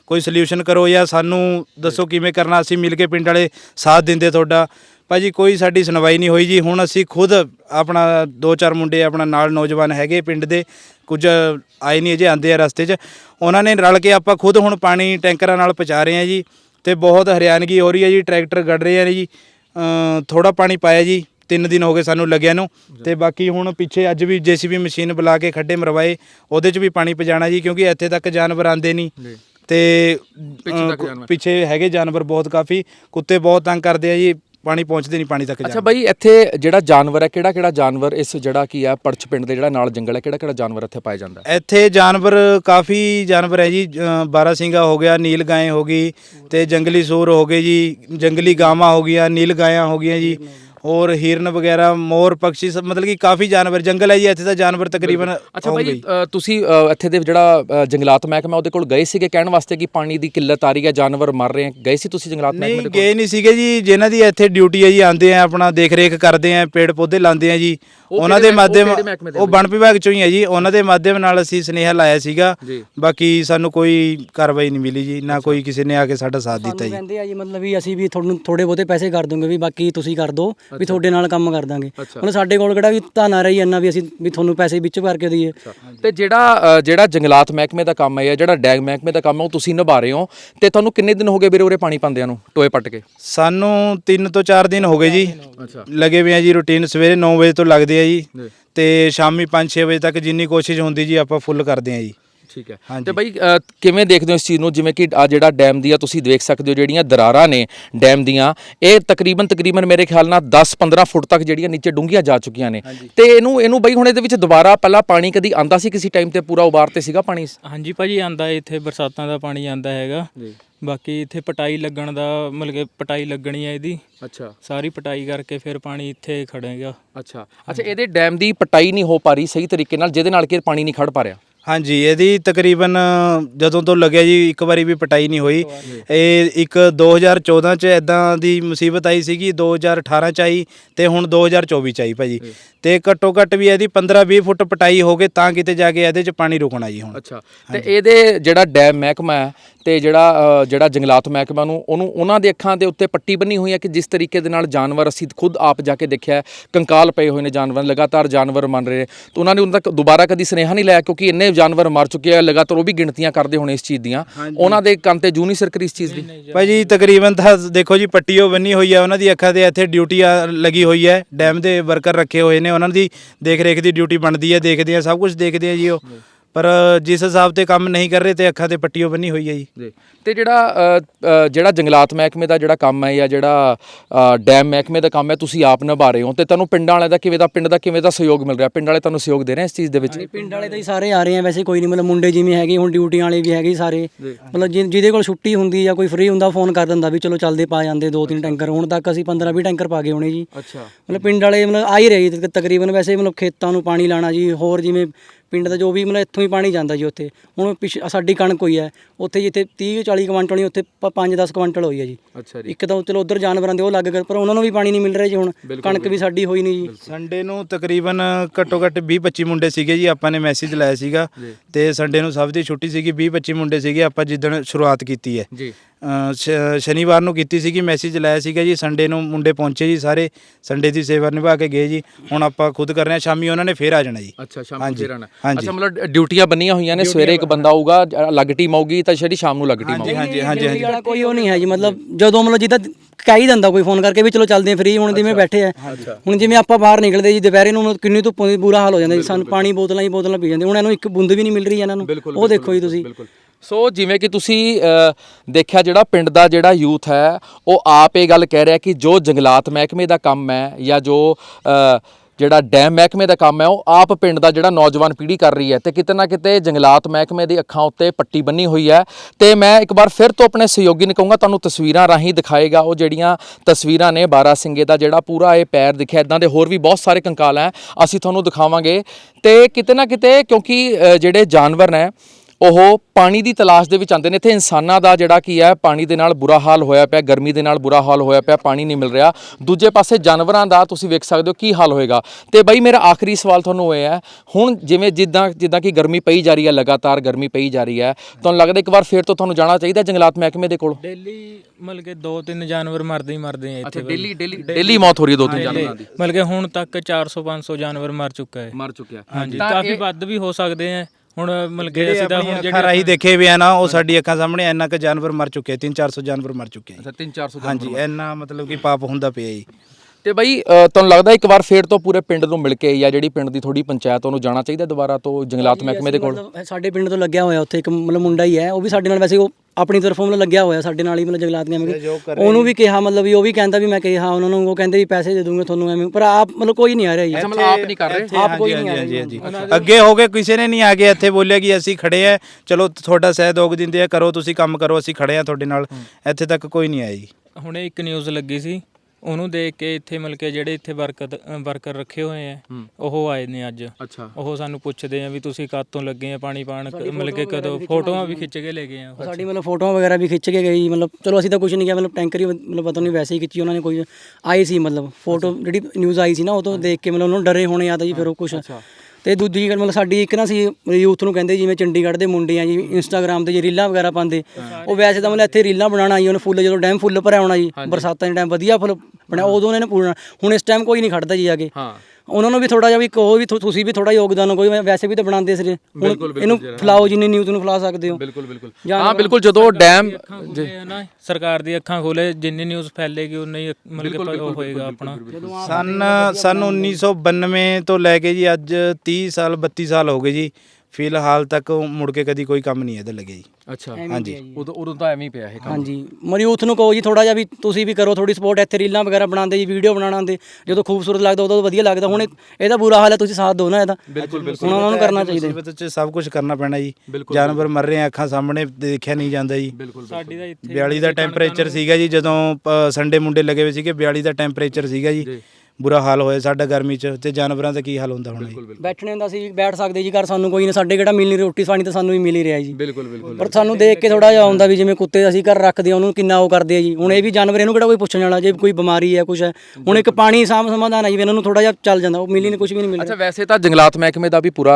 ਕੋਈ ਸੋਲੂਸ਼ਨ ਕਰੋ ਜਾਂ ਸਾਨੂੰ ਦੱਸੋ ਕਿਵੇਂ ਕਰਨਾ ਅਸੀਂ ਮਿਲ ਕੇ ਪਿੰਡ ਵਾਲੇ ਸਾਥ ਦਿੰਦੇ ਤੁਹਾਡਾ। ਭਾਜੀ ਕੋਈ ਸਾਡੀ ਸੁਣਵਾਈ ਨਹੀਂ ਹੋਈ ਜੀ ਹੁਣ ਅਸੀਂ ਖੁਦ ਆਪਣਾ ਦੋ ਚਾਰ ਮੁੰਡੇ ਆਪਣਾ ਨਾਲ ਨੌਜਵਾਨ ਹੈਗੇ ਪਿੰਡ ਦੇ ਕੁਝ ਆਏ ਨਹੀਂ ਅਜੇ ਆਂਦੇ ਆ ਰਸਤੇ 'ਚ। ਉਹਨਾਂ ਨੇ ਰਲ ਕੇ ਆਪਾਂ ਖੁਦ ਹੁਣ ਪਾਣੀ ਟੈਂਕਰਾਂ ਨਾਲ ਪਹੁੰਚਾ ਰਹੇ ਹਾਂ ਜੀ ਤੇ ਬਹੁਤ ਹਰਿਆਣਗੀ ਹੋ ਰਹੀ ਹੈ ਜੀ ਟਰੈਕਟਰ ਗੱਡ ਰਹੇ ਆ ਜੀ। ਥੋੜਾ ਪਾਣੀ ਪਾਇਆ ਜੀ ਤਿੰਨ ਦਿਨ ਹੋ ਗਏ ਸਾਨੂੰ ਲੱਗਿਆ ਨੂੰ। ਤੇ ਬਾਕੀ ਹੁਣ ਪਿੱਛੇ ਅੱਜ ਵੀ ਜੀਸੀਬੀ ਮਸ਼ੀਨ ਬੁਲਾ ਕੇ ਖੱਡੇ ਮਰਵਾਏ ਉਹਦੇ 'ਚ ਵੀ ਪਾਣੀ ਪਜਾਣਾ ਜੀ ਕਿਉਂਕਿ ਇੱਥੇ ਤੱਕ ਜਾਨਵਰ ਆਂਦੇ ਨਹੀਂ। ਤੇ ਪਿੱਛੇ ਹੈਗੇ ਜਾਨਵਰ ਬਹੁਤ ਕਾਫੀ ਕੁੱਤੇ ਬਹੁਤ ਤੰਗ ਕਰਦੇ ਆ ਜੀ ਪਾਣੀ ਪਹੁੰਚਦੇ ਨਹੀਂ ਪਾਣੀ ਤੱਕ ਅੱਛਾ ਜਾਨਵਰ। ਬਾਈ ਇੱਥੇ ਜਿਹੜਾ ਜਾਨਵਰ ਹੈ ਕਿਹੜਾ ਕਿਹੜਾ ਜਾਨਵਰ ਇਸ ਜਿਹੜਾ ਕੀ ਹੈ ਪੜਚ ਪਿੰਡ ਦੇ ਜਿਹੜਾ ਨਾਲ ਜੰਗਲ ਹੈ ਕਿਹੜਾ ਕਿਹੜਾ ਜਾਨਵਰ ਇੱਥੇ ਪਾਇਆ ਜਾਂਦਾ? ਇੱਥੇ ਜਾਨਵਰ ਕਾਫੀ ਜਾਨਵਰ ਹੈ ਜੀ। ਬਾਰਾ ਸਿੰਘਾ ਹੋ ਗਿਆ ਨੀਲ ਗਾਏ ਹੋ ਗਈ ਤੇ ਜੰਗਲੀ ਸੂਰ ਹੋ ਗਏ ਜੀ ਜੰਗਲੀ ਗਾਵਾਂ ਹੋ ਗਈਆਂ ਨੀਲ ਗਾਇਆਂ ਹੋ ਗਈਆਂ ਜੀ। ਹੋਰ ਹਿਰਨ ਵਗੈਰਾ ਮੋਰ ਪੰਛੀ ਸਭ ਮਤਲਬ ਕਿ ਕਾਫੀ ਜਾਨਵਰ ਜੰਗਲ ਹੈ ਜੀ ਇੱਥੇ ਤਾਂ ਜਾਨਵਰ ਤਕਰੀਬਨ ਅੱਛਾ। ਅ, ਤੁਸੀਂ ਇੱਥੇ ਦੇ ਜਿਹੜਾ ਜੰਗਲਾਤ ਮਹਿਕਮਾ ਉਹਦੇ ਕੋਲ ਗਏ ਸੀਗੇ ਕਹਿਣ ਵਾਸਤੇ ਕਿ ਪਾਣੀ ਦੀ ਕਿੱਲਤ ਆ ਰਹੀ ਹੈ ਜਾਨਵਰ ਮਰ ਰਹੇ ਹੈ ਗਏ ਸੀ ਤੁਸੀਂ ਜੰਗਲਾਤ ਮਹਿਕਮੇ ਨਹੀਂ ਦੇ ਕੋਲ? ਗਏ ਨਹੀਂ ਸੀਗੇ ਜੀ ਜਿਨ੍ਹਾਂ ਦੀ ਇੱਥੇ ਡਿਊਟੀ ਹੈ ਜੀ ਆਂਦੇ ਆ ਆਪਣਾ ਦੇਖ ਰੇਖ ਕਰਦੇ ਆ ਪੇੜ ਪੌਦੇ ਲਾਉਂਦੇ ਆ ਜੀ। ਉਹ ਉਹਨਾਂ ਦੇ ਮਾਧਿਅਮ ਦੇ ਉਹ ਵਣ ਵਿਭਾਗ ਚੋਂ ਹੀ ਹੈ ਜੀ ਉਹਨਾਂ ਦੇ ਮਾਧਿਅਮ ਨਾਲ ਅਸੀਂ ਸੁਨੇਹਾ ਲਾਇਆ ਸੀਗਾ। ਬਾਕੀ ਸਾਨੂੰ ਕੋਈ ਕਾਰਵਾਈ ਨਹੀਂ ਮਿਲੀ ਜੀ ਨਾ ਕੋਈ ਕਿਸੇ ਨੇ ਆ ਕੇ ਸਾਡਾ ਸਾਥ ਦਿੱਤਾ ਜੀ। ਕਹਿੰਦੇ ਆ ਜੀ ਮਤਲਬ ਵੀ ਅਸੀਂ ਵੀ ਤੁਹਾਨੂੰ ਥੋੜੇ ਬਹੁਤੇ ਪੈਸੇ ਕਰ ਦੂੰਗੇ ਵੀ ਬਾਕੀ ਤੁਸੀਂ ਕਰ ਦਿਓ। ਵੀ ਤੁਹਾਡੇ ਨਾਲ ਕੰਮ ਕਰ ਦਾਂਗੇ। ਹੁਣ ਸਾਡੇ ਕੋਲ ਕਿਹੜਾ ਵੀ ਧਾਨਾ ਰਹੀ ਇੰਨਾ ਵੀ ਅਸੀਂ ਵੀ ਤੁਹਾਨੂੰ ਪੈਸੇ ਵਿੱਚ ਕਰਕੇ ਦਈਏ। ਤੇ ਜਿਹੜਾ ਜਿਹੜਾ ਜੰਗਲਾਤ ਮਹਿਕਮੇ ਦਾ ਕੰਮ ਹੈ ਜਿਹੜਾ ਡੈਗ ਮਹਿਕਮੇ ਦਾ ਕੰਮ ਹੈ ਉਹ ਤੁਸੀਂ ਨਿਭਾ ਰਹੇ ਹੋ ਤੇ ਤੁਹਾਨੂੰ ਕਿੰਨੇ ਦਿਨ ਹੋ ਗਏ ਵੀਰੇ ਉਰੇ ਪਾਣੀ ਪਾਉਂਦਿਆਂ ਨੂੰ ਟੋਏ ਪੱਟ ਕੇ? ਸਾਨੂੰ 3 ਤੋਂ 4 ਦਿਨ ਹੋ ਗਏ ਜੀ। ਅੱਛਾ। ਲੱਗੇ ਹੋਏ ਆ ਜੀ ਰੂਟੀਨ ਸਵੇਰੇ 9 ਵਜੇ ਤੋਂ ਲੱਗਦੇ ਆ ਜੀ ਤੇ ਸ਼ਾਮੀ 5-6 ਵਜੇ ਤੱਕ ਜਿੰਨੀ ਕੋਸ਼ਿਸ਼ ਹੁੰਦੀ ਜੀ ਆਪਾਂ ਫੁੱਲ ਕਰਦੇ ਆ ਜੀ। ਠੀਕ ਹੈ। ਤੇ ਬਾਈ ਅ, ਕਿਵੇਂ ਦੇਖਦੇ ਹੋ ਇਸ ਚੀਜ਼ ਨੂੰ? ਜਿਵੇਂ ਕਿ ਆ ਜਿਹੜਾ ਡੈਮ ਦੀ ਆ ਤੁਸੀਂ ਦੇਖ ਸਕਦੇ ਹੋ ਜਿਹੜੀਆਂ ਦਰਾਰਾਂ ਨੇ ਡੈਮ ਦੀਆਂ ਇਹ ਤਕਰੀਬਨ ਤਕਰੀਬਨ ਮੇਰੇ ਖਿਆਲ ਨਾਲ 10-15 ਫੁੱਟ ਤੱਕ ਜਿਹੜੀਆਂ ਨੀਚੇ ਡੂੰਘੀਆਂ ਜਾ ਚੁੱਕੀਆਂ ਨੇ। ਤੇ ਇਹਨੂੰ ਇਹਨੂੰ ਬਾਈ ਹੁਣ ਇਹਦੇ ਵਿੱਚ ਦੁਬਾਰਾ ਪਹਿਲਾਂ ਪਾਣੀ ਕਦੀ ਆਂਦਾ ਸੀ ਕਿਸੇ ਟਾਈਮ ਤੇ? ਪੂਰਾ ਉਬਾਰ ਤੇ ਸੀਗਾ ਪਾਣੀ? ਹਾਂਜੀ ਭਾਜੀ ਆਂਦਾ ਇੱਥੇ ਬਰਸਾਤਾਂ ਦਾ ਪਾਣੀ ਆਂਦਾ ਹੈਗਾ। ਜੀ। ਬਾਕੀ ਇੱਥੇ ਪਟਾਈ ਲੱਗਣ ਦਾ ਮਤਲਬ ਕਿ ਪਟਾਈ ਲੱਗਣੀ ਹੈ ਇਹਦੀ। ਅੱਛਾ। ਸਾਰੀ ਪਟਾਈ ਕਰਕੇ ਫਿਰ ਪਾਣੀ ਇੱਥੇ ਖੜੇਗਾ ਅੱਛਾ। ਅੱਛਾ ਇਹਦੇ ਡੈਮ ਦੀ ਪਟਾਈ ਨਹੀਂ ਹੋ ਪਾ ਰਹੀ ਸਹੀ ਤਰੀਕੇ ਨਾਲ ਜਿਹਦੇ ਨਾਲ ਕਿ ਪਾਣੀ ਨਹੀਂ ਖੜ ਪਾ ਰਿਹਾ? ਹਾਂਜੀ ਇਹਦੀ ਤਕਰੀਬਨ ਜਦੋਂ ਤੋਂ ਲੱਗਿਆ ਜੀ ਇੱਕ ਵਾਰੀ ਵੀ ਪਟਾਈ ਨਹੀਂ ਹੋਈ। ਇਹ ਇੱਕ 2014 ਚ ਇਦਾਂ ਦੀ ਮੁਸੀਬਤ ਆਈ ਸੀਗੀ 2018 ਚ ਆਈ ਤੇ ਹੁਣ 2024 ਚ ਆਈ ਭਾਜੀ। ਤੇ ਘੱਟੋ ਘੱਟ ਵੀ ਇਹਦੀ 15-20 ਫੁੱਟ ਪਟਾਈ ਹੋ ਗਏ ਤਾਂ ਕਿਤੇ ਜਾ ਕੇ ਇਹਦੇ ਚ ਪਾਣੀ ਰੁਕਣਾ ਜੀ ਹੁਣ। ਅੱਛਾ। ਤੇ ਇਹਦੇ ਜਿਹੜਾ ਡੈਮ ਮਹਿਕਮਾ ਹੈ ਤੇ ਜਿਹੜਾ ਜਿਹੜਾ ਜੰਗਲਾਤ ਮਹਿਕਮਾ ਨੂੰ ਉਹਨੂੰ ਉਹਨਾਂ ਦੇ ਅੱਖਾਂ ਦੇ ਉੱਤੇ ਪੱਟੀ ਬੰਨੀ ਹੋਈ ਹੈ ਕਿ ਜਿਸ ਤਰੀਕੇ ਦੇ ਨਾਲ ਜਾਨਵਰ ਅਸੀਂ ਖੁਦ ਆਪ ਜਾ ਕੇ ਦੇਖਿਆ ਕੰਕਾਲ ਪਏ ਹੋਏ ਨੇ ਜਾਨਵਰ ਲਗਾਤਾਰ ਜਾਨਵਰ ਮਰ ਰਹੇ ਤਾਂ ਉਹਨਾਂ ਨੇ ਉਹਨਾਂ ਤੱਕ ਦੁਬਾਰਾ ਕਦੀ ਸੁਨੇਹਾ ਨਹੀਂ ਲਾਇਆ ਕਿਉਂਕਿ ਇੰਨੇ ਜਾਨਵਰ ਮਰ ਚੁੱਕੇ ਆ ਲਗਾਤਾਰ ਉਹ ਵੀ ਗਿਣਤੀਆਂ ਕਰਦੇ ਹੋਣੇ ਇਸ ਚੀਜ਼ ਦੀਆਂ। ਉਹਨਾਂ ਦੇ ਕੰਨ ਤੇ ਜੂ ਨਹੀਂ ਸਰਕਰੀ ਇਸ ਚੀਜ਼ ਦੀ? ਭਾਜੀ ਤਕਰੀਬਨ ਤਾਂ ਦੇਖੋ ਜੀ ਪੱਟੀਓ ਬੰਨੀ ਹੋਈ ਹੈ ਉਹਨਾਂ ਦੀ ਅੱਖਾਂ ਤੇ ਇੱਥੇ ਡਿਊਟੀ ਆ- ਲੱਗੀ ਹੋਈ ਹੈ। ਡੈਮ ਦੇ ਵਰਕਰ ਰੱਖੇ ਹੋਏ ਨੇ ਉਹਨਾਂ ਦੀ ਦੇਖ ਰੇਖ ਦੀ ਡਿਊਟੀ ਬਣਦੀ ਹੈ ਦੇਖਦੇ ਆ ਸਭ ਕੁਝ ਦੇਖਦੇ ਆ ਜੀ ਉਹ। ਪਰ ਜਿਸ ਹਿਸਾਬ ਤੇ ਕੰਮ ਨਹੀਂ ਕਰ ਰਹੇ ਤੇ ਅੱਖਾਂ ਤੇ ਪੱਟੀਓ ਬੰਨੀ ਹੋਈ ਹੈ ਜੀ। ਜੀ। ਤੇ ਜਿਹੜਾ ਅ, ਅ, ਜਿਹੜਾ ਜੰਗਲਾਤ ਮਹਿਕਮੇ ਦਾ ਜਿਹੜਾ ਕੰਮ ਹੈ ਜਾਂ ਜਿਹੜਾ ਅ, ਡੈਮ ਮਹਿਕਮੇ ਦਾ ਕੰਮ ਹੈ ਤੁਸੀਂ ਆਪ ਨਿਭਾ ਰਹੇ ਹੋ ਤੇ ਤੁਹਾਨੂੰ ਪਿੰਡਾਂ ਵਾਲਿਆਂ ਦਾ ਕਿਵੇਂ ਦਾ ਪਿੰਡ ਦਾ ਕਿਵੇਂ ਦਾ ਸਹਿਯੋਗ ਮਿਲ ਰਿਹਾ? ਪਿੰਡ ਵਾਲੇ ਤੁਹਾਨੂੰ ਸਹਿਯੋਗ ਦੇ ਰਹੇ ਆ ਇਸ ਚੀਜ਼ ਦੇ ਵਿੱਚ? ਪਿੰਡ ਵਾਲੇ ਤਾਂ ਜੀ ਸਾਰੇ ਆ ਰਹੇ ਆ ਵੈਸੇ ਕੋਈ ਨਹੀਂ ਮਤਲਬ ਮੁੰਡੇ ਜਿਵੇਂ ਹੈਗੇ ਹੁਣ ਡਿਊਟੀਆਂ ਵਾਲੇ ਵੀ ਹੈਗੇ ਸਾਰੇ। ਮਤਲਬ ਜਿਹਦੇ ਕੋਲ ਛੁੱਟੀ ਹੁੰਦੀ ਜਾਂ ਕੋਈ ਫ੍ਰੀ ਹੁੰਦਾ ਫੋਨ ਕਰ ਦਿੰਦਾ ਵੀ ਚਲੋ ਚੱਲਦੇ ਪਾ ਜਾਂਦੇ ਦੋ ਤਿੰਨ ਟੈਂਕਰ ਹੁਣ ਤੱਕ ਅਸੀਂ 15 20 ਟੈਂਕਰ ਪਾ ਗਏ ਹੋਣੇ ਜੀ। ਅੱਛਾ। ਮਤਲਬ ਪਿੰਡ ਵਾਲੇ ਮਤਲਬ ਆ ਹੀ ਰਹੇ ਜੀ ਤਕ- ਤਕਰੀਬਨ ਵੈਸੇ ਮਤਲਬ ਖੇਤਾਂ ਨੂੰ ਪਾਣੀ ਲਾਣਾ ਜੀ ਹੋਰ ਜਿਵੇਂ ਪਿੰਡ ਦਾ ਜੋ ਵੀ ਮਤਲਬ ਇੱਥੋਂ ਹੀ ਪਾਣੀ ਜਾਂਦਾ ਜੀ ਉੱਥੇ। ਹੁਣ ਪਿਛ ਸਾਡੀ ਕਣਕ ਹੋਈ ਹੈ ਉੱਥੇ ਜਿੱਥੇ 30 40 ਕੁਇੰਟਲ ਨਹੀਂ ਉੱਥੇ 5 10 ਕੁਇੰਟਲ ਹੋਈ ਹੈ ਜੀ। ਅੱਛਾ ਇੱਕ ਤਾਂ ਚਲੋ ਉਧਰ ਜਾਨਵਰਾਂ ਦੇ ਉਹ ਲੱਗ ਗਏ ਪਰ ਉਹਨਾਂ ਨੂੰ ਵੀ ਪਾਣੀ ਨਹੀਂ ਮਿਲ ਰਿਹਾ ਜੀ ਹੁਣ। ਕਣਕ ਵੀ ਸਾਡੀ ਹੋਈ ਨਹੀਂ ਜੀ। ਸੰਡੇ ਨੂੰ ਤਕਰੀਬਨ ਘੱਟੋ ਘੱਟ 20 25 ਮੁੰਡੇ ਸੀਗੇ ਜੀ ਆਪਾਂ ਨੇ ਮੈਸੇਜ ਲਾਇਆ ਸੀਗਾ ਤੇ ਸੰਡੇ ਨੂੰ ਸਭ ਦੀ ਛੁੱਟੀ ਸੀਗੀ 20 25 ਮੁੰਡੇ ਸੀਗੇ ਆਪਾਂ ਜਿੱਦਣ ਸ਼ੁਰੂਆਤ ਕੀਤੀ ਹੈ। ਜੀ। ਸ਼ਨੀਵਾਰ ਨੂੰ ਕੀਤੀ ਸੀਗੀ ਮੈਸੇਜ ਲਾਇਆ ਸੀਗਾ ਜੀ ਸੰਡੇ ਨੂੰ ਮੁੰਡੇ ਪਹੁੰਚੇ ਜੀ ਸਾਰੇ ਸੰਡੇ ਦੀ ਸੇਵਾ ਨਿਭਾ ਕੇ ਗਏ ਜੀ ਹੁਣ ਆਪਾਂ ਖੁਦ ਕਰ ਰਹੇ ਹਾਂ ਸ਼ਾਮੀ ਉਹਨਾਂ ਨੇ ਫੇਰ ਆ ਜਾਣਾ ਜੀ। ਅੱਛਾ ਸ਼ਾਮ ਫੇਰ ਆਣਾ। ਅੱਛਾ ਮਤਲਬ ਡਿਊਟੀਆਂ ਬੰਨੀਆਂ ਹੋਈਆਂ ਨੇ ਸਵੇਰੇ ਇੱਕ ਬੰਦਾ ਆਊਗਾ ਅਲੱਗ ਟੀਮ ਆਊਗੀ ਤਾਂ ਜਿਹੜੀ ਸ਼ਾਮ ਨੂੰ ਅਲੱਗ ਟੀਮ ਆਊਗੀ। ਹਾਂਜੀ ਹਾਂਜੀ ਡਿਊਟੀ ਵਾਲਾ ਕੋਈ ਉਹ ਨਹੀਂ ਹੈ ਜੀ ਮਤਲਬ ਜਦੋਂ ਮਤਲਬ ਜਿੱਦਾਂ ਕਹਿ ਹੀ ਦਿੰਦਾ ਕੋਈ ਫੋਨ ਕਰਕੇ ਵੀ ਚਲੋ ਚੱਲਦੇ ਆ ਫ੍ਰੀ ਹੁਣ ਜਿਵੇਂ ਬੈਠੇ ਆ। ਹੁਣ ਜਿਵੇਂ ਆਪਾਂ ਬਾਹਰ ਨਿਕਲਦੇ ਜੀ ਦੁਪਹਿਰੇ ਨੂੰ ਕਿੰਨੀ ਧੁੱਪ ਹੁੰਦੀ ਬੁਰਾ ਹਾਲ ਹੋ ਜਾਂਦਾ ਜੀ ਸਾਨੂੰ ਪਾਣੀ ਬੋਤਲਾਂ ਹੀ ਬੋਤਲਾਂ ਪੀ ਜਾਂਦੇ ਹੁਣ ਇਹਨੂੰ ਇੱਕ ਬੂੰਦ ਵੀ ਨਹੀਂ ਮਿਲ ਰਹੀ ਇਹਨਾਂ ਨੂੰ। ਉਹ ਦੇਖੋ ਜੀ ਤੁਸੀਂ। ਸੋ ਜਿਵੇਂ ਕਿ ਤੁਸੀਂ ਦੇਖਿਆ ਜਿਹੜਾ ਪਿੰਡ ਦਾ ਜਿਹੜਾ ਯੂਥ ਹੈ, ਉਹ ਆਪ ਇਹ ਗੱਲ ਕਹਿ ਰਿਹਾ ਕਿ ਜੋ ਜੰਗਲਾਤ ਮਹਿਕਮੇ ਦਾ ਕੰਮ ਹੈ ਜਾਂ ਜੋ ਜਿਹੜਾ ਡੈਮ ਮਹਿਕਮੇ ਦਾ ਕੰਮ ਹੈ, ਉਹ ਆਪ ਪਿੰਡ ਦਾ ਜਿਹੜਾ ਨੌਜਵਾਨ ਪੀੜ੍ਹੀ ਕਰ ਰਹੀ ਹੈ ਤੇ ਕਿਤੇ ਨਾ ਕਿਤੇ ਜੰਗਲਾਤ ਮਹਿਕਮੇ ਦੀ ਅੱਖਾਂ ਉੱਤੇ ਪੱਟੀ ਬੰਨੀ ਹੋਈ ਹੈ। ਤੇ ਮੈਂ ਇੱਕ ਵਾਰ ਫਿਰ ਤੋਂ ਆਪਣੇ ਸਹਿਯੋਗੀ ਨੂੰ ਕਹੂੰਗਾ, ਤੁਹਾਨੂੰ ਤਸਵੀਰਾਂ ਰਾਹੀਂ ਦਿਖਾਏਗਾ। ਉਹ ਜਿਹੜੀਆਂ ਤਸਵੀਰਾਂ ਨੇ ਬਾਰਾ ਸਿੰਘੇ ਦਾ ਜਿਹੜਾ ਪੂਰਾ ਇਹ ਪੈਰ ਦਿਖਿਆ ਇਦਾਂ ਦੇ ਹੋਰ ਵੀ ਬਹੁਤ ਸਾਰੇ ਕੰਕਾਲ ਹੈ, ਅਸੀਂ ਤੁਹਾਨੂੰ ਦਿਖਾਵਾਂਗੇ। ਤੇ ਕਿਤੇ ਨਾ ਕਿਤੇ ਕਿਉਂਕਿ ਜਿਹੜੇ ਜਾਨਵਰ ਨੇ ਉਹ ਪਾਣੀ ਦੀ ਤਲਾਸ਼ ਦੇ ਵਿੱਚ ਆਉਂਦੇ ਨੇ। ਇੱਥੇ ਇਨਸਾਨਾਂ ਦਾ ਜਿਹੜਾ ਕੀ ਹੈ ਪਾਣੀ ਦੇ ਨਾਲ ਬੁਰਾ ਹਾਲ ਹੋਇਆ ਪਿਆ ਗਰਮੀ ਦੇ ਨਾਲ ਬੁਰਾ ਹਾਲ ਹੋਇਆ ਪਿਆ ਪਾਣੀ ਨਹੀਂ ਮਿਲ ਰਿਹਾ। ਦੂਜੇ ਪਾਸੇ ਜਾਨਵਰਾਂ ਦਾ ਤੁਸੀਂ ਵੇਖ ਸਕਦੇ ਹੋ ਕੀ ਹਾਲ ਹੋਏਗਾ। ਤੇ ਬਈ ਮੇਰਾ ਆਖਰੀ ਸਵਾਲ ਤੁਹਾਨੂੰ ਇਹ ਹੈ ਹੁਣ ਜਿਵੇਂ ਜਿੱਦਾਂ ਜਿੱਦਾਂ ਕਿ ਗਰਮੀ ਪਈ ਜਾ ਰਹੀ ਹੈ ਲਗਾਤਾਰ ਗਰਮੀ ਪਈ ਜਾ ਰਹੀ ਹੈ ਤੁਹਾਨੂੰ ਲੱਗਦਾ ਇੱਕ ਵਾਰ ਫੇਰ ਤੋਂ ਤੁਹਾਨੂੰ ਜਾਣਾ ਚਾਹੀਦਾ ਜੰਗਲਾਤ ਮਹਿਕਮੇ ਦੇ ਕੋਲ? ਡੇਲੀ ਮਤਲਬ ਕਿ ਦੋ ਤਿੰਨ ਜਾਨਵਰ ਮਰਦੇ ਹੀ ਮਰਦੇ ਆ ਇੱਥੇ ਡੇਲੀ ਡੇਲੀ ਡੇਲੀ ਮੌਤ ਹੋ ਰਹੀ ਹੈ ਦੋ ਤਿੰਨ ਜਾਨਵਰਾਂ ਦੀ। ਮਤਲਬ ਕਿ ਹੁਣ ਤੱਕ 400 500 ਜਾਨਵਰ ਮਰ ਚੁੱਕਾ ਹੈ। ਮਰ ਚੁੱਕਿਆ। ਹਾਂਜੀ ਕਾਫੀ ਵੱਧ ਵੀ ਹੋ ਸਕਦੇ ਆ। ਹੁਣ ਮਤਲਬ ਕਿ ਅਸੀਂ ਤਾਂ ਹੁਣ ਜਿਹੜੇ ਰਾਹੀਂ ਦੇਖੇ ਵੀ ਆ ਨਾ ਉਹ ਸਾਡੀ ਅੱਖਾਂ ਸਾਹਮਣੇ ਇੰਨਾ ਕੁ ਜਾਨਵਰ ਮਰ ਚੁੱਕੇ 3-400 ਜਾਨਵਰ ਮਰ ਚੁੱਕੇ ਆ ਅੱਛਾ 3-400 ਹਾਂਜੀ ਇੰਨਾ ਮਤਲਬ ਕਿ ਪਾਪ ਹੁੰਦਾ ਪਿਆ ਜੀ। ਤੇ ਬਈ ਅ, ਤੁਹਾਨੂੰ ਲੱਗਦਾ ਇੱਕ ਵਾਰ ਫੇਰ ਤੋਂ ਪੂਰੇ ਪਿੰਡ ਨੂੰ ਮਿਲ ਕੇ ਜਾਂ ਜਿਹੜੀ ਪਿੰਡ ਦੀ ਥੋੜੀ ਪੰਚਾਇਤ ਉਹਨੂੰ ਜਾਣਾ ਚਾਹੀਦਾ ਦੁਬਾਰਾ ਤੋਂ ਜੰਗਲਾਤ ਮਹਿਕਮੇ ਦੇ ਕੋਲ? ਮਤਲਬ ਸਾਡੇ ਪਿੰਡ ਤੋਂ ਲੱਗਿਆ ਹੋਇਆ ਉੱਥੇ ਇੱਕ ਮਤਲਬ ਮੁੰਡਾ ਹੀ ਹੈ ਉਹ ਵੀ ਸਾਡੇ ਨਾਲ ਵੈਸੇ ਉਹ ਆਪਣੀ ਤਰਫੋਂ ਮਤਲਬ ਲੱਗਿਆ ਹੋਇਆ ਸਾਡੇ ਨਾਲ ਹੀ ਮਤਲਬ ਜਗਲਾਤ ਦੇ ਐਵੇਂ ਉਹਨੂੰ ਵੀ ਕਿਹਾ ਮਤਲਬ ਵੀ ਉਹ ਵੀ ਕਹਿੰਦਾ ਵੀ ਮੈਂ ਕਿਹਾ ਉਹਨਾਂ ਨੂੰ ਉਹ ਕਹਿੰਦੇ ਵੀ ਪੈਸੇ ਦੇ ਦੂੰਗਾ ਤੁਹਾਨੂੰ ਐਵੇਂ ਪਰ ਆਪ ਮਤਲਬ ਕੋਈ ਨਹੀਂ ਆ ਰਿਹਾ ਜੀ। ਮਤਲਬ ਆਪ ਨਹੀਂ ਕਰ ਰਹੇ? ਆਪ ਕੋਈ ਨਹੀਂ ਹਾਂਜੀ ਹਾਂਜੀ ਅੱਗੇ ਹੋ ਕੇ ਕਿਸੇ ਨੇ ਨਹੀਂ ਆ ਕੇ ਇੱਥੇ ਬੋਲਿਆ ਕਿ ਅਸੀਂ ਖੜੇ ਆ ਚਲੋ ਤੁਹਾਡਾ ਸਹਿਯੋਗ ਦਿੰਦੇ ਆ ਕਰੋ ਤੁਸੀਂ ਕੰਮ ਕਰੋ ਅਸੀਂ ਖੜੇ ਆ ਤੁਹਾਡੇ ਨਾਲ ਇੱਥੇ ਤੱਕ ਕੋਈ ਨਹੀਂ ਆਇਆ ਜੀ। ਹੁਣੇ ਇੱਕ ਨਿਊਜ਼ ਲੱਗੀ ਸੀ ਉਹਨੂੰ ਦੇਖ ਕੇ ਇੱਥੇ ਮਤਲਬ ਕਿ ਜਿਹੜੇ ਇੱਥੇ ਵਰਕਰ ਵਰਕਰ ਰੱਖੇ ਹੋਏ ਆ ਉਹ ਆਏ ਨੇ ਅੱਜ। ਅੱਛਾ। ਉਹ ਸਾਨੂੰ ਪੁੱਛਦੇ ਆ ਵੀ ਤੁਸੀਂ ਕਦ ਤੋਂ ਲੱਗੇ ਆ ਪਾਣੀ ਪਾਣ ਮਤਲਬ ਕਿ ਕਦੋਂ ਫੋਟੋਆਂ ਵੀ ਖਿੱਚ ਕੇ ਲੈ ਗਏ ਆ ਸਾਡੀ ਮਤਲਬ ਫੋਟੋਆਂ ਵਗੈਰਾ ਵੀ ਖਿੱਚ ਕੇ ਗਈ ਮਤਲਬ ਚਲੋ ਅਸੀਂ ਤਾਂ ਕੁਝ ਨਹੀਂ ਕਿਹਾ ਮਤਲਬ ਟੈਂਕਰ ਹੀ ਮਤਲਬ ਪਤਾ ਨਹੀਂ ਵੈਸੇ ਹੀ ਖਿੱਚੀ ਉਹਨਾਂ ਨੇ ਕੋਈ ਆਈ ਸੀ ਮਤਲਬ ਫੋਟੋ ਜਿਹੜੀ ਨਿਊਜ਼ ਆਈ ਸੀ ਨਾ ਉਹ ਤੋਂ ਦੇਖ ਕੇ ਮਤਲਬ ਉਹਨਾਂ ਨੂੰ ਡਰੇ ਹੋਣੇ ਆ ਤਾਂ ਜੀ ਫਿਰ ਉਹ ਕੁਝ ਤੇ ਦੂਜੀ ਗੱਲ ਮਤਲਬ ਸਾਡੀ ਇੱਕ ਨਾ ਸੀ ਯੂਥ ਨੂੰ ਕਹਿੰਦੇ ਜਿਵੇਂ ਚੰਡੀਗੜ੍ਹ ਦੇ ਮੁੰਡੇ ਆ ਜੀ ਇੰਸਟਾਗ੍ਰam ਤੇ ਜੀ ਰੀਲਾਂ ਵਗੈਰਾ ਪਾਉਂਦੇ ਉਹ ਵੈਸੇ ਤਾਂ ਮਤਲਬ ਇੱਥੇ ਰੀਲਾਂ ਬਣਾਉਣਾ ਜੀ ਉਹਨੇ ਫੁੱਲ ਜਦੋਂ ਡੈਮ ਫੁੱਲ ਭਰਿਆ ਹੋਣਾ ਜੀ ਬਰਸਾਤਾਂ ਦੇ ਟਾਈਮ ਵਧੀਆ ਫੁੱਲ ਬਣਿਆ ਉਦੋਂ ਉਹਨਾਂ ਨੇ ਪੂਰਨਾ ਹੁਣ ਇਸ ਟਾਈਮ ਕੋਈ ਨਹੀਂ ਖੜਦਾ ਜੀ ਆ ਕੇ। ਹਾਂ। ਉਹਨਾਂ ਨੂੰ ਵੀ ਥੋੜਾ ਜਿਹਾ ਵੀ ਕਹੋ ਵੀ ਤੁ- ਤੁਸੀਂ ਵੀ ਥੋੜਾ ਯੋਗਦਾਨ ਕੋਈ ਵੈਸੇ ਵੀ ਤਾਂ ਬਣਾਉਂਦੇ ਸੀ ਹੁਣ ਇਹਨੂੰ ਫਲਾਓ ਜਿੰਨੀ ਨਿਊਜ਼ ਨੂੰ ਫਲਾ ਸਕਦੇ ਹੋ। ਬਿਲਕੁਲ ਬਿਲਕੁਲ। ਹਾਂ ਬਿਲਕੁਲ ਜਦੋਂ ਡੈਮ ਖੋਲੇ ਨਾ ਸਰਕਾਰ ਦੀ ਅੱਖਾਂ ਖੋਲੇ ਜਿੰਨੀ ਨਿਊਜ਼ ਫੈਲੇਗੀ ਉਨਾ ਹੀ ਮਤਲਬ ਕਿ ਉਹ ਹੋਏਗਾ ਆਪਣਾ। ਸਨ ਸਨ 1992 ਤੋਂ ਲੈ ਕੇ ਜੀ ਅੱਜ 30 ਸਾਲ 32 ਸਾਲ ਹੋ ਗਏ ਜੀ। ਫਿਲਹਾਲ ਤੱਕ ਮੁੜ ਕੇ ਕਦੀ ਕੋਈ ਕੰਮ ਨਹੀਂ ਇਹਦੇ ਲੱਗੇ ਜੀ। ਅੱਛਾ। ਹਾਂਜੀ। ਉਦੋਂ ਉਦੋਂ ਤਾਂ ਐਵੇਂ ਹੀ ਪਿਆ ਇਹ ਕੰਮ। ਹਾਂਜੀ। ਮਰ ਯੂਥ ਨੂੰ ਕਹੋ ਜੀ ਥੋੜਾ ਜਿਹਾ ਵੀ ਤੁਸੀਂ ਵੀ ਕਰੋ ਥੋੜੀ ਸਪੋਰਟ ਇੱਥੇ ਰੀਲਾਂ ਵਗੈਰਾ ਬਣਾਉਂਦੇ ਜੀ ਵੀਡੀਓ ਬਣਾਉਣਾ ਆਉਂਦੇ। ਜਦੋਂ ਖੂਬਸੂਰਤ ਲੱਗਦਾ ਉਦੋਂ ਵਧੀਆ ਲੱਗਦਾ। ਹੁਣ ਇਹ- ਇਹਦਾ ਬੁਰਾ ਹਾਲ ਹੈ ਤੁਸੀਂ ਸਾਥ ਦਿਓ ਨਾ ਇਹਦਾ। ਬਿਲਕੁਲ ਹੁਣ ਉਹਨਾਂ ਨੂੰ ਕਰਨਾ ਚਾਹੀਦਾ ਮੁਸੀਬਤ 'ਚ ਸਭ ਕੁਝ ਕਰਨਾ ਪੈਣਾ ਜੀ। ਜਾਨਵਰ ਮਰ ਰਹੇ ਆ ਅੱਖਾਂ ਸਾਹਮਣੇ ਦੇਖਿਆ ਨਹੀਂ ਜਾਂਦਾ ਜੀ। ਬਿਲਕੁਲ ਸਾਡੀ ਤਾਂ ਇੱਥੇ 42 ਦਾ ਟੈਂਪਰੇਚਰ ਸੀਗਾ ਜੀ ਜਦੋਂ ਸੰਡੇ ਮੁੰਡੇ ਲੱਗੇ ਹੋਏ ਸੀਗੇ 42 ਦਾ ਟੈਂਪਰੇਚਰ ਸੀਗਾ ਜੀ। ਬੁਰਾ ਹਾਲ ਹੋਇਆ ਸਾਡਾ ਗਰਮੀ 'ਚ ਤੇ ਜਾਨਵਰਾਂ ਦਾ ਕੀ ਹਾਲ ਹੁੰਦਾ ਹੋਣਾ ਜੀ ਬੈਠਣੇ ਹੁੰਦਾ ਸੀ ਬੈਠ ਸਕਦੇ ਜੀ ਘਰ ਸਾਨੂੰ ਕੋਈ ਨਾ ਸਾਡੇ ਕਿਹੜਾ ਮਿਲਣੀ ਰੋਟੀ ਪਾਣੀ ਤਾਂ ਸਾਨੂੰ ਵੀ ਮਿਲ ਹੀ ਰਿਹਾ ਜੀ। ਬਿਲਕੁਲ ਬਿਲਕੁਲ। ਪਰ ਸਾਨੂੰ ਦੇਖ ਕੇ ਥੋੜਾ ਜਿਹਾ ਆਉਂਦਾ ਵੀ ਜਿਵੇਂ ਕੁੱਤੇ ਅਸੀਂ ਘਰ ਰੱਖਦੇ ਆ ਉਹਨੂੰ ਕਿੰਨਾ ਉਹ ਕਰਦੇ ਆ ਜੀ। ਹੁਣ ਇਹ ਵੀ ਜਾਨਵਰ ਇਹਨੂੰ ਕਿਹੜਾ ਕੋਈ ਪੁੱਛਣ ਵਾਲਾ ਜੇ ਕੋਈ ਬਿਮਾਰੀ ਹੈ ਕੁਝ ਹੈ। ਹੁਣ ਇੱਕ ਪਾਣੀ ਸਾਮ ਸਮਾਧਾਨ ਹੈ ਜੀ ਇਹਨਾਂ ਨੂੰ ਥੋੜਾ ਜਿਹਾ ਚੱਲ ਜਾਂਦਾ ਉਹ ਮਿਲੀ ਨਹੀਂ ਕੁਝ ਵੀ ਨਹੀਂ ਮਿਲ ਅੱਛਾ ਵੈਸੇ ਤਾਂ ਜੰਗਲਾਤ ਮਹਿਕਮੇ ਦਾ ਵੀ ਪੂਰਾ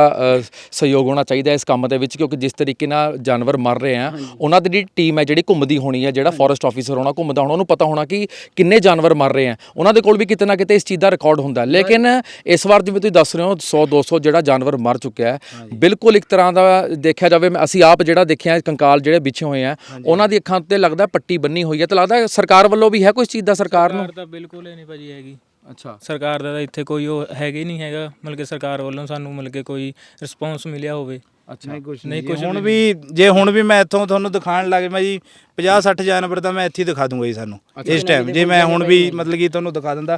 ਸਹਿਯੋਗ ਹੋਣਾ ਚਾਹੀਦਾ ਇਸ ਕੰਮ ਦੇ ਵਿੱਚ ਕਿਉਂਕਿ ਜਿਸ ਤਰੀਕੇ ਨਾਲ ਜਾਨਵਰ ਮਰ ਰਹੇ ਆ ਉਹਨਾਂ ਦੀ ਜਿਹੜੀ ਟੀਮ ਹੈ ਜਿਹੜੀ ਘੁੰਮਦੀ ਹੋਣੀ ਹੈ ਜਿਹੜਾ ਫੋਰੈਸਟ ਆਫੀਸਰ ਹੋਣਾ ਘੁੰਮਦਾ ਹੋਣਾ ਉਹਨੂੰ ਪਤਾ ਹੋਣਾ ਕਿ ਕਿੰਨੇ ਜਾਨਵਰ ਮਰ ਰਹੇ ਆ। ਉਹਨਾਂ ਦੇ ਕੋਲ ਵੀ ਕਿਤੇ ਨਾ ਕਿਤੇ ਇਸ ਚੀਜ਼ ਦਾ ਰਿਕਾਰਡ ਹੁੰਦਾ। ਲੇਕਿਨ ਇਸ ਵਾਰ ਜਿਵੇਂ ਤੁਸੀਂ ਦੱਸ ਰਹੇ ਹੋ 100 200 ਜਿਹੜਾ ਜਾਨਵਰ ਮਰ ਚੁੱਕਿਆ ਹੈ। ਬਿਲਕੁਲ ਇੱਕ ਤਰ੍ਹਾਂ ਦਾ ਦੇਖਿਆ ਜਾਵੇ ਅਸੀਂ ਆਪ ਜਿਹੜਾ ਦੇਖਿਆ ਕੰਕਾਲ ਜਿਹੜੇ ਵਿਛੇ ਹੋਏ ਆ ਉਹਨਾਂ ਦੀ ਅੱਖਾਂ ਉੱਤੇ ਲੱਗਦਾ ਪੱਟੀ ਬੰਨੀ ਹੋਈ ਹੈ। ਤੇ ਲੱਗਦਾ ਸਰਕਾਰ ਵੱਲੋਂ ਵੀ ਹੈ ਕੋਈ ਚੀਜ਼ ਦਾ ਸਰਕਾਰ ਨੂੰ? ਸਰਕਾਰ ਤਾਂ ਬਿਲਕੁਲ ਹੀ ਨਹੀਂ ਭਾਜੀ ਹੈਗੀ। ਅੱਛਾ। ਸਰਕਾਰ ਦਾ ਤਾਂ ਇੱਥੇ ਕੋਈ ਉਹ ਹੈਗਾ ਹੀ ਨਹੀਂ ਹੈਗਾ। ਮਤਲਬ ਕਿ ਸਰਕਾਰ ਵੱਲੋਂ ਸਾਨੂੰ ਮਤਲਬ ਕਿ ਕੋਈ ਰਿਸਪੌਂਸ ਮਿਲਿਆ ਹੋਵੇ। ਅੱਛਾ। ਨਹੀਂ ਕੁਝ ਨਹੀਂ, ਕੁਛ ਹੁਣ ਵੀ ਜੇ ਹੁਣ ਵੀ ਮੈਂ ਇੱਥੋਂ ਤੁਹਾਨੂੰ ਦਿਖਾਣ ਲੱਗ ਮੈਂ ਜੀ 50 60 ਜਾਨਵਰ ਤਾਂ ਮੈਂ ਇੱਥੇ ਹੀ ਦਿਖਾ ਦੂੰਗਾ ਜੀ ਸਾਨੂੰ ਇਸ ਟਾਈਮ ਜੇ ਮੈਂ ਹੁਣ ਵੀ ਮਤਲਬ ਕਿ ਤੁਹਾਨੂੰ ਦਿਖਾ ਦਿੰਦਾ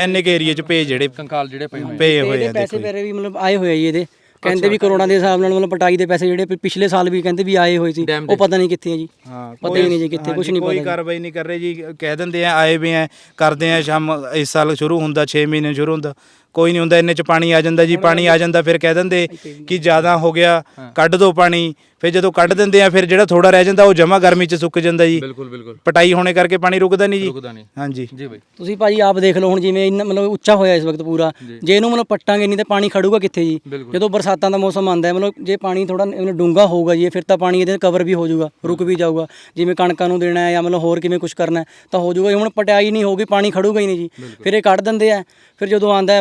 ਐਨੇ ਕੇ ਏਰੀਆ ਚ ਪੇ ਜਿਹੜੇ ਕੰਕਾਲ ਜਿਹੜੇ ਪਏ ਹੋਏ ਪਏ ਹੋਏ ਆ ਪੈਸੇ। ਮੇਰੇ ਵੀ ਮਤਲਬ ਆਏ ਹੋਏ ਆ ਜੀ ਇਹਦੇ। ਕਹਿੰਦੇ ਵੀ ਕਰੋੜਾਂ ਦੇ ਹਿਸਾਬ ਨਾਲ ਮਤਲਬ ਪਟਾਈ ਦੇ ਪੈਸੇ ਜਿਹੜੇ ਪਿਛਲੇ ਸਾਲ ਵੀ ਕਹਿੰਦੇ ਵੀ ਆਏ ਹੋਏ ਸੀ ਉਹ ਪਤਾ ਨਹੀਂ ਕਿੱਥੇ ਆ ਜੀ। ਹਾਂ ਪਤਾ ਹੀ ਨਹੀਂ ਜੀ ਕਿੱਥੇ ਕੁਝ ਨਹੀਂ ਕੋਈ ਪਤਾ। ਕਾਰਵਾਈ ਨਹੀਂ ਕਰ ਰਹੇ ਜੀ। ਕਹਿ ਦਿੰਦੇ ਆ ਆਏ ਵੀ ਆ ਕਰਦੇ ਆ ਸ਼ਾਮ ਇਸ ਸਾਲ ਸ਼ੁਰੂ ਹੁੰਦਾ 6 ਮਹੀਨੇ ਸ਼ੁਰੂ ਹੁੰਦਾ। ਕੋਈ ਨਹੀਂ ਹੁੰਦਾ ਇੰਨੇ ਚ ਪਾਣੀ ਆ ਜਾਂਦਾ ਜੀ ਪਾਣੀ ਆ ਜਾਂਦਾ ਫਿਰ ਕਹਿ ਦਿੰਦੇ ਕਿ ਜ਼ਿਆਦਾ ਹੋ ਗਿਆ ਕੱਢ ਦਿਓ ਪਾਣੀ ਫਿਰ ਜਦੋਂ ਕੱਢ ਦਿੰਦੇ ਆ ਫਿਰ ਜਿਹੜਾ ਥੋੜਾ ਰਹਿ ਜਾਂਦਾ ਉਹ ਜਮਾ ਗਰਮੀ ਚ ਸੁੱਕ ਜਾਂਦਾ ਜੀ। ਬਿਲਕੁਲ ਬਿਲਕੁਲ। ਪਟਾਈ ਹੋਣੇ ਕਰਕੇ ਪਾਣੀ ਰੁਕਦਾ ਨਹੀਂ ਜੀ। ਰੁਕਦਾ ਨਹੀਂ। ਹਾਂਜੀ। ਜੀ ਬਈ। ਤੁਸੀਂ ਭਾਜੀ ਆਪ ਦੇਖ ਲਓ ਹੁਣ ਜਿਵੇਂ ਇੰਨਾ ਮਤਲਬ ਉੱਚਾ ਹੋਇਆ ਇਸ ਵਕਤ ਪੂਰਾ ਜੇ। ਇਹਨੂੰ ਮਤਲਬ ਪੱਟਾਂਗੇ ਨਹੀਂ ਤੇ ਪਾਣੀ ਖੜੂਗਾ ਕਿੱਥੇ ਜੀ। ਜਦੋਂ ਬਰਸਾਤਾਂ ਦਾ ਮੌਸਮ ਆਉਂਦਾ ਹੈ ਮਤਲਬ ਜੇ ਪਾਣੀ ਥੋੜਾ ਡੂੰਗਾ ਹੋਊਗਾ ਜੀ ਫਿਰ ਤਾਂ ਪਾਣੀ ਇਹਦੇ ਕਵਰ ਵੀ ਹੋ ਜਾਊਗਾ ਰੁਕ ਵੀ ਜਾਊਗਾ। ਜਿਵੇਂ ਕਣਕਾਂ ਨੂੰ ਦੇਣਾ ਹੈ ਜਾਂ ਮਤਲਬ ਹੋਰ ਕਿਵੇਂ ਕੁਝ ਕਰਨਾ ਹੈ ਤਾਂ ਹੋ ਜਾਊਗਾ। ਹੁਣ ਪਟਾਈ ਨਹੀਂ ਹੋਊਗੀ ਪਾਣੀ ਖੜੂਗਾ ਹੀ ਨਹੀਂ ਜੀ। ਫਿਰ ਇਹ ਕੱਢ ਦਿੰਦੇ ਆ ਫਿਰ ਜਦੋਂ ਆਂਦਾ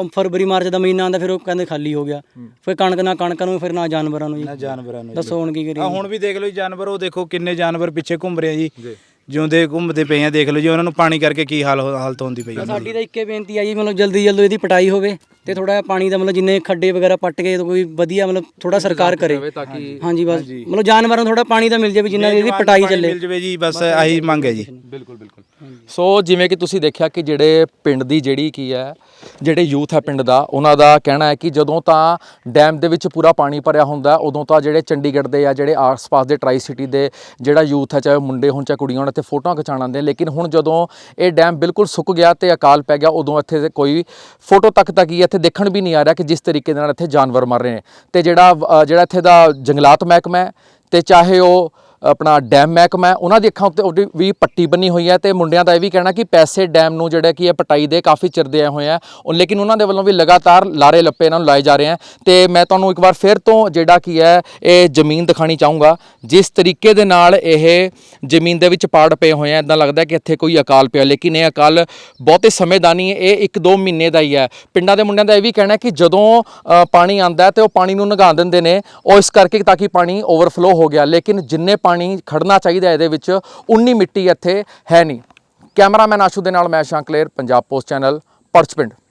ਅਮ, ਫਰਵਰੀ ਮਾਰਚ ਦਾ ਮਹੀਨਾ ਆਂਦਾ ਫਿਰ ਉਹ ਕਹਿੰਦੇ ਖਾਲੀ ਹੋ ਗਿਆ। ਫਿਰ ਕਣਕ ਨਾ ਕਣਕਾਂ ਨੂੰ ਫਿਰ ਨਾ ਜਾਨਵਰਾਂ ਨੂੰ ਜੀ। ਨਾ ਜਾਨਵਰਾਂ ਨੂੰ ਜੀ। ਦੱਸੋ ਹੁਣ ਕੀ ਆ ਕਰੀਏ ਹੁਣ ਵੀ ਦੇਖ ਲਓ ਜੀ ਜਾਨਵਰ ਉਹ ਦੇਖੋ ਕਿੰਨੇ ਜਾਨਵਰ ਪਿੱਛੇ ਘੁੰਮ ਰਹੇ ਆ ਜੀ। ਜਿਉਂਦੇ ਘੁੰਮਦੇ ਪਏ ਆ ਦੇਖ ਲਓ ਜੀ ਉਹਨਾਂ ਨੂੰ ਪਾਣੀ ਕਰਕੇ ਕੀ ਹਾਲ ਹਾਲਤ ਹੁੰਦੀ ਪਈ ਆ। ਉਹਨਾਂ ਦੀ। ਸਾਡੀ ਤਾਂ ਇੱਕੇ ਬੇਨਤੀ ਆ ਜੀ ਮਤਲਬ ਜਲਦੀ ਜਲਦੀ ਇਹਦੀ ਪਟਾਈ ਹੋਵੇ ਤੇ ਥੋੜਾ ਜਿਹਾ ਪਾਣੀ ਦਾ ਮਤਲਬ ਜਿੰਨੇ ਖੱਡੇ ਵਗੈਰਾ ਪੱਟ ਕੇ ਕੋਈ ਵਧੀਆ ਮਤਲਬ ਥੋੜਾ ਸਰਕਾਰ ਕਰੇ। ਤਾਂ ਕਿ ਹਾਂਜੀ ਬਸ। ਮਤਲਬ ਜਾਨਵਰਾਂ ਨੂੰ ਥੋੜਾ ਪਾਣੀ ਦਾ ਮਿਲ ਜਾਵੇ ਜਿੰਨਾ ਦੀ ਇਹਦੀ ਪਟਾਈ ਪਾਣੀ ਚੱਲੇ। ਮਿਲ ਜਵੇ ਜੀ ਬਸ ਆਹੀ ਮੰਗ ਹੈ ਜੀ। ਬਿਲਕੁਲ ਬਿਲਕੁਲ। ਸੋ ਜਿਵੇਂ ਕਿ ਤੁਸੀਂ ਦੇਖਿਆ ਕਿ ਜਿਹੜੇ ਪਿੰਡ ਦੀ ਜਿਹੜੀ ਕੀ ਹੈ ਜਿਹੜੇ ਯੂਥ ਹੈ ਪਿੰਡ ਦਾ ਉਹਨਾਂ ਦਾ ਕਹਿਣਾ ਹੈ ਕਿ ਜਦੋਂ ਤਾਂ ਡੈਮ ਦੇ ਵਿੱਚ ਪੂਰਾ ਪਾਣੀ ਭਰਿਆ ਹੁੰਦਾ ਹੈ, ਉਦੋਂ ਤਾਂ ਜਿਹੜੇ ਚੰਡੀਗੜ੍ਹ ਦੇ ਜਾਂ ਜਿਹੜੇ ਆਸ-ਪਾਸ ਦੇ ਟਰਾਈ ਸਿਟੀ ਦੇ ਜਿਹੜਾ ਯੂਥ ਹੈ ਚਾਹੇ ਮੁੰਡੇ ਹੋਣ ਚਾਹੇ ਕੁੜੀਆਂ ਹੋਣ ਇੱਥੇ ਫੋਟੋਆਂ ਖਿਚਾਉਣ ਆਉਂਦੇ ਲੇਕਿਨ ਹੁਣ ਜਦੋਂ ਇਹ ਡੈਮ ਬਿਲਕੁਲ ਸੁੱਕ ਗਿਆ ਤੇ ਅਕਾਲ ਪੈ ਗਿਆ, ਉਦੋਂ ਇੱਥੇ ਕੋਈ ਫੋਟੋ ਤੱਕ ਤੱਕ ਹੀ, ਇੱਥੇ ਦੇਖਣ ਵੀ ਨਹੀਂ ਆ ਰਿਹਾ ਕਿ ਜਿਸ ਤਰੀਕੇ ਦੇ ਨਾਲ ਇੱਥੇ ਜਾਨਵਰ ਮਰ ਰਹੇ ਨੇ। ਤੇ ਜਿਹੜਾ ਜਿਹੜਾ ਇੱਥੇ ਦਾ ਜੰਗਲਾਤ ਮਹਿਕਮਾ ਹੈ, ਤੇ ਚਾਹੇ ਉਹ ਆਪਣਾ ਡੈਮ ਮਹਿਕਮਾ ਹੈ, ਉਹਨਾਂ ਦੀ ਅੱਖਾਂ ਉੱਤੇ ਉਹਦੀ ਵੀ ਪੱਟੀ ਬੰਨੀ ਹੋਈ ਹੈ ਤੇ ਮੁੰਡਿਆਂ ਦਾ ਇਹ ਵੀ ਕਹਿਣਾ ਕਿ ਪੈਸੇ ਡੈਮ ਨੂੰ ਜਿਹੜਾ ਕੀ ਹੈ ਪਟਾਈ ਦੇ ਕਾਫੀ ਚਿਰ ਦੇ ਆਏ ਹੋਏ ਆ। ਲੇਕਿਨ ਉਹਨਾਂ ਦੇ ਵੱਲੋਂ ਵੀ ਲਗਾਤਾਰ ਲਾਰੇ ਲੱਪੇ ਇਹਨਾਂ ਨੂੰ ਲਾਏ ਜਾ ਰਹੇ ਆ। ਤੇ ਮੈਂ ਤੁਹਾਨੂੰ ਇੱਕ ਵਾਰ ਫਿਰ ਤੋਂ ਜਿਹੜਾ ਕੀ ਹੈ ਇਹ ਜ਼ਮੀਨ ਦਿਖਾਣੀ ਚਾਹੂੰਗਾ। ਜਿਸ ਤਰੀਕੇ ਦੇ ਨਾਲ ਇਹ ਜ਼ਮੀਨ ਦੇ ਵਿੱਚ ਪਾੜ ਪਏ ਹੋਏ ਆ ਇਦਾਂ ਲੱਗਦਾ ਕਿ ਇੱਥੇ ਕੋਈ ਅਕਾਲ ਪਿਆ। ਲੇਕਿਨ ਇਹ ਅਕਾਲ ਬਹੁਤੇ ਸਮੇਂ ਦਾ ਨਹੀਂ ਇਹ 1-2 ਮਹੀਨੇ ਦਾ ਹੀ ਹੈ। ਪਿੰਡਾਂ ਦੇ ਮੁੰਡਿਆਂ ਦਾ ਇਹ ਵੀ ਕਹਿਣਾ ਕਿ ਜਦੋਂ ਪਾਣੀ ਆਂਦਾ ਹੈ ਤੇ ਉਹ ਪਾਣੀ ਨੂੰ ਨਗਾ ਦਿੰਦੇ ਨੇ। ਉਹ ਇਸ ਕਰਕੇ ਤਾਂ ਕਿ ਪਾਣੀ ਓਵਰਫਲੋ ਹੋ ਗਿਆ। ਲੇਕਿਨ ਜਿੰਨੇ ਪਾਣੀ ਖੜਨਾ ਚਾਹੀਦਾ ਇਹਦੇ ਵਿੱਚ, ਉਨੀ ਮਿੱਟੀ ਇੱਥੇ ਹੈ ਨਹੀਂ। ਕੈਮਰਾਮੈਨ ਆਸ਼ੂ ਦੇ ਨਾਲ ਮੈਂ ਸ਼ਾਂਕਲੇਰ, ਪੰਜਾਬ ਪੋਸਟ ਚੈਨਲ, ਪਰਚਪਿੰਡ।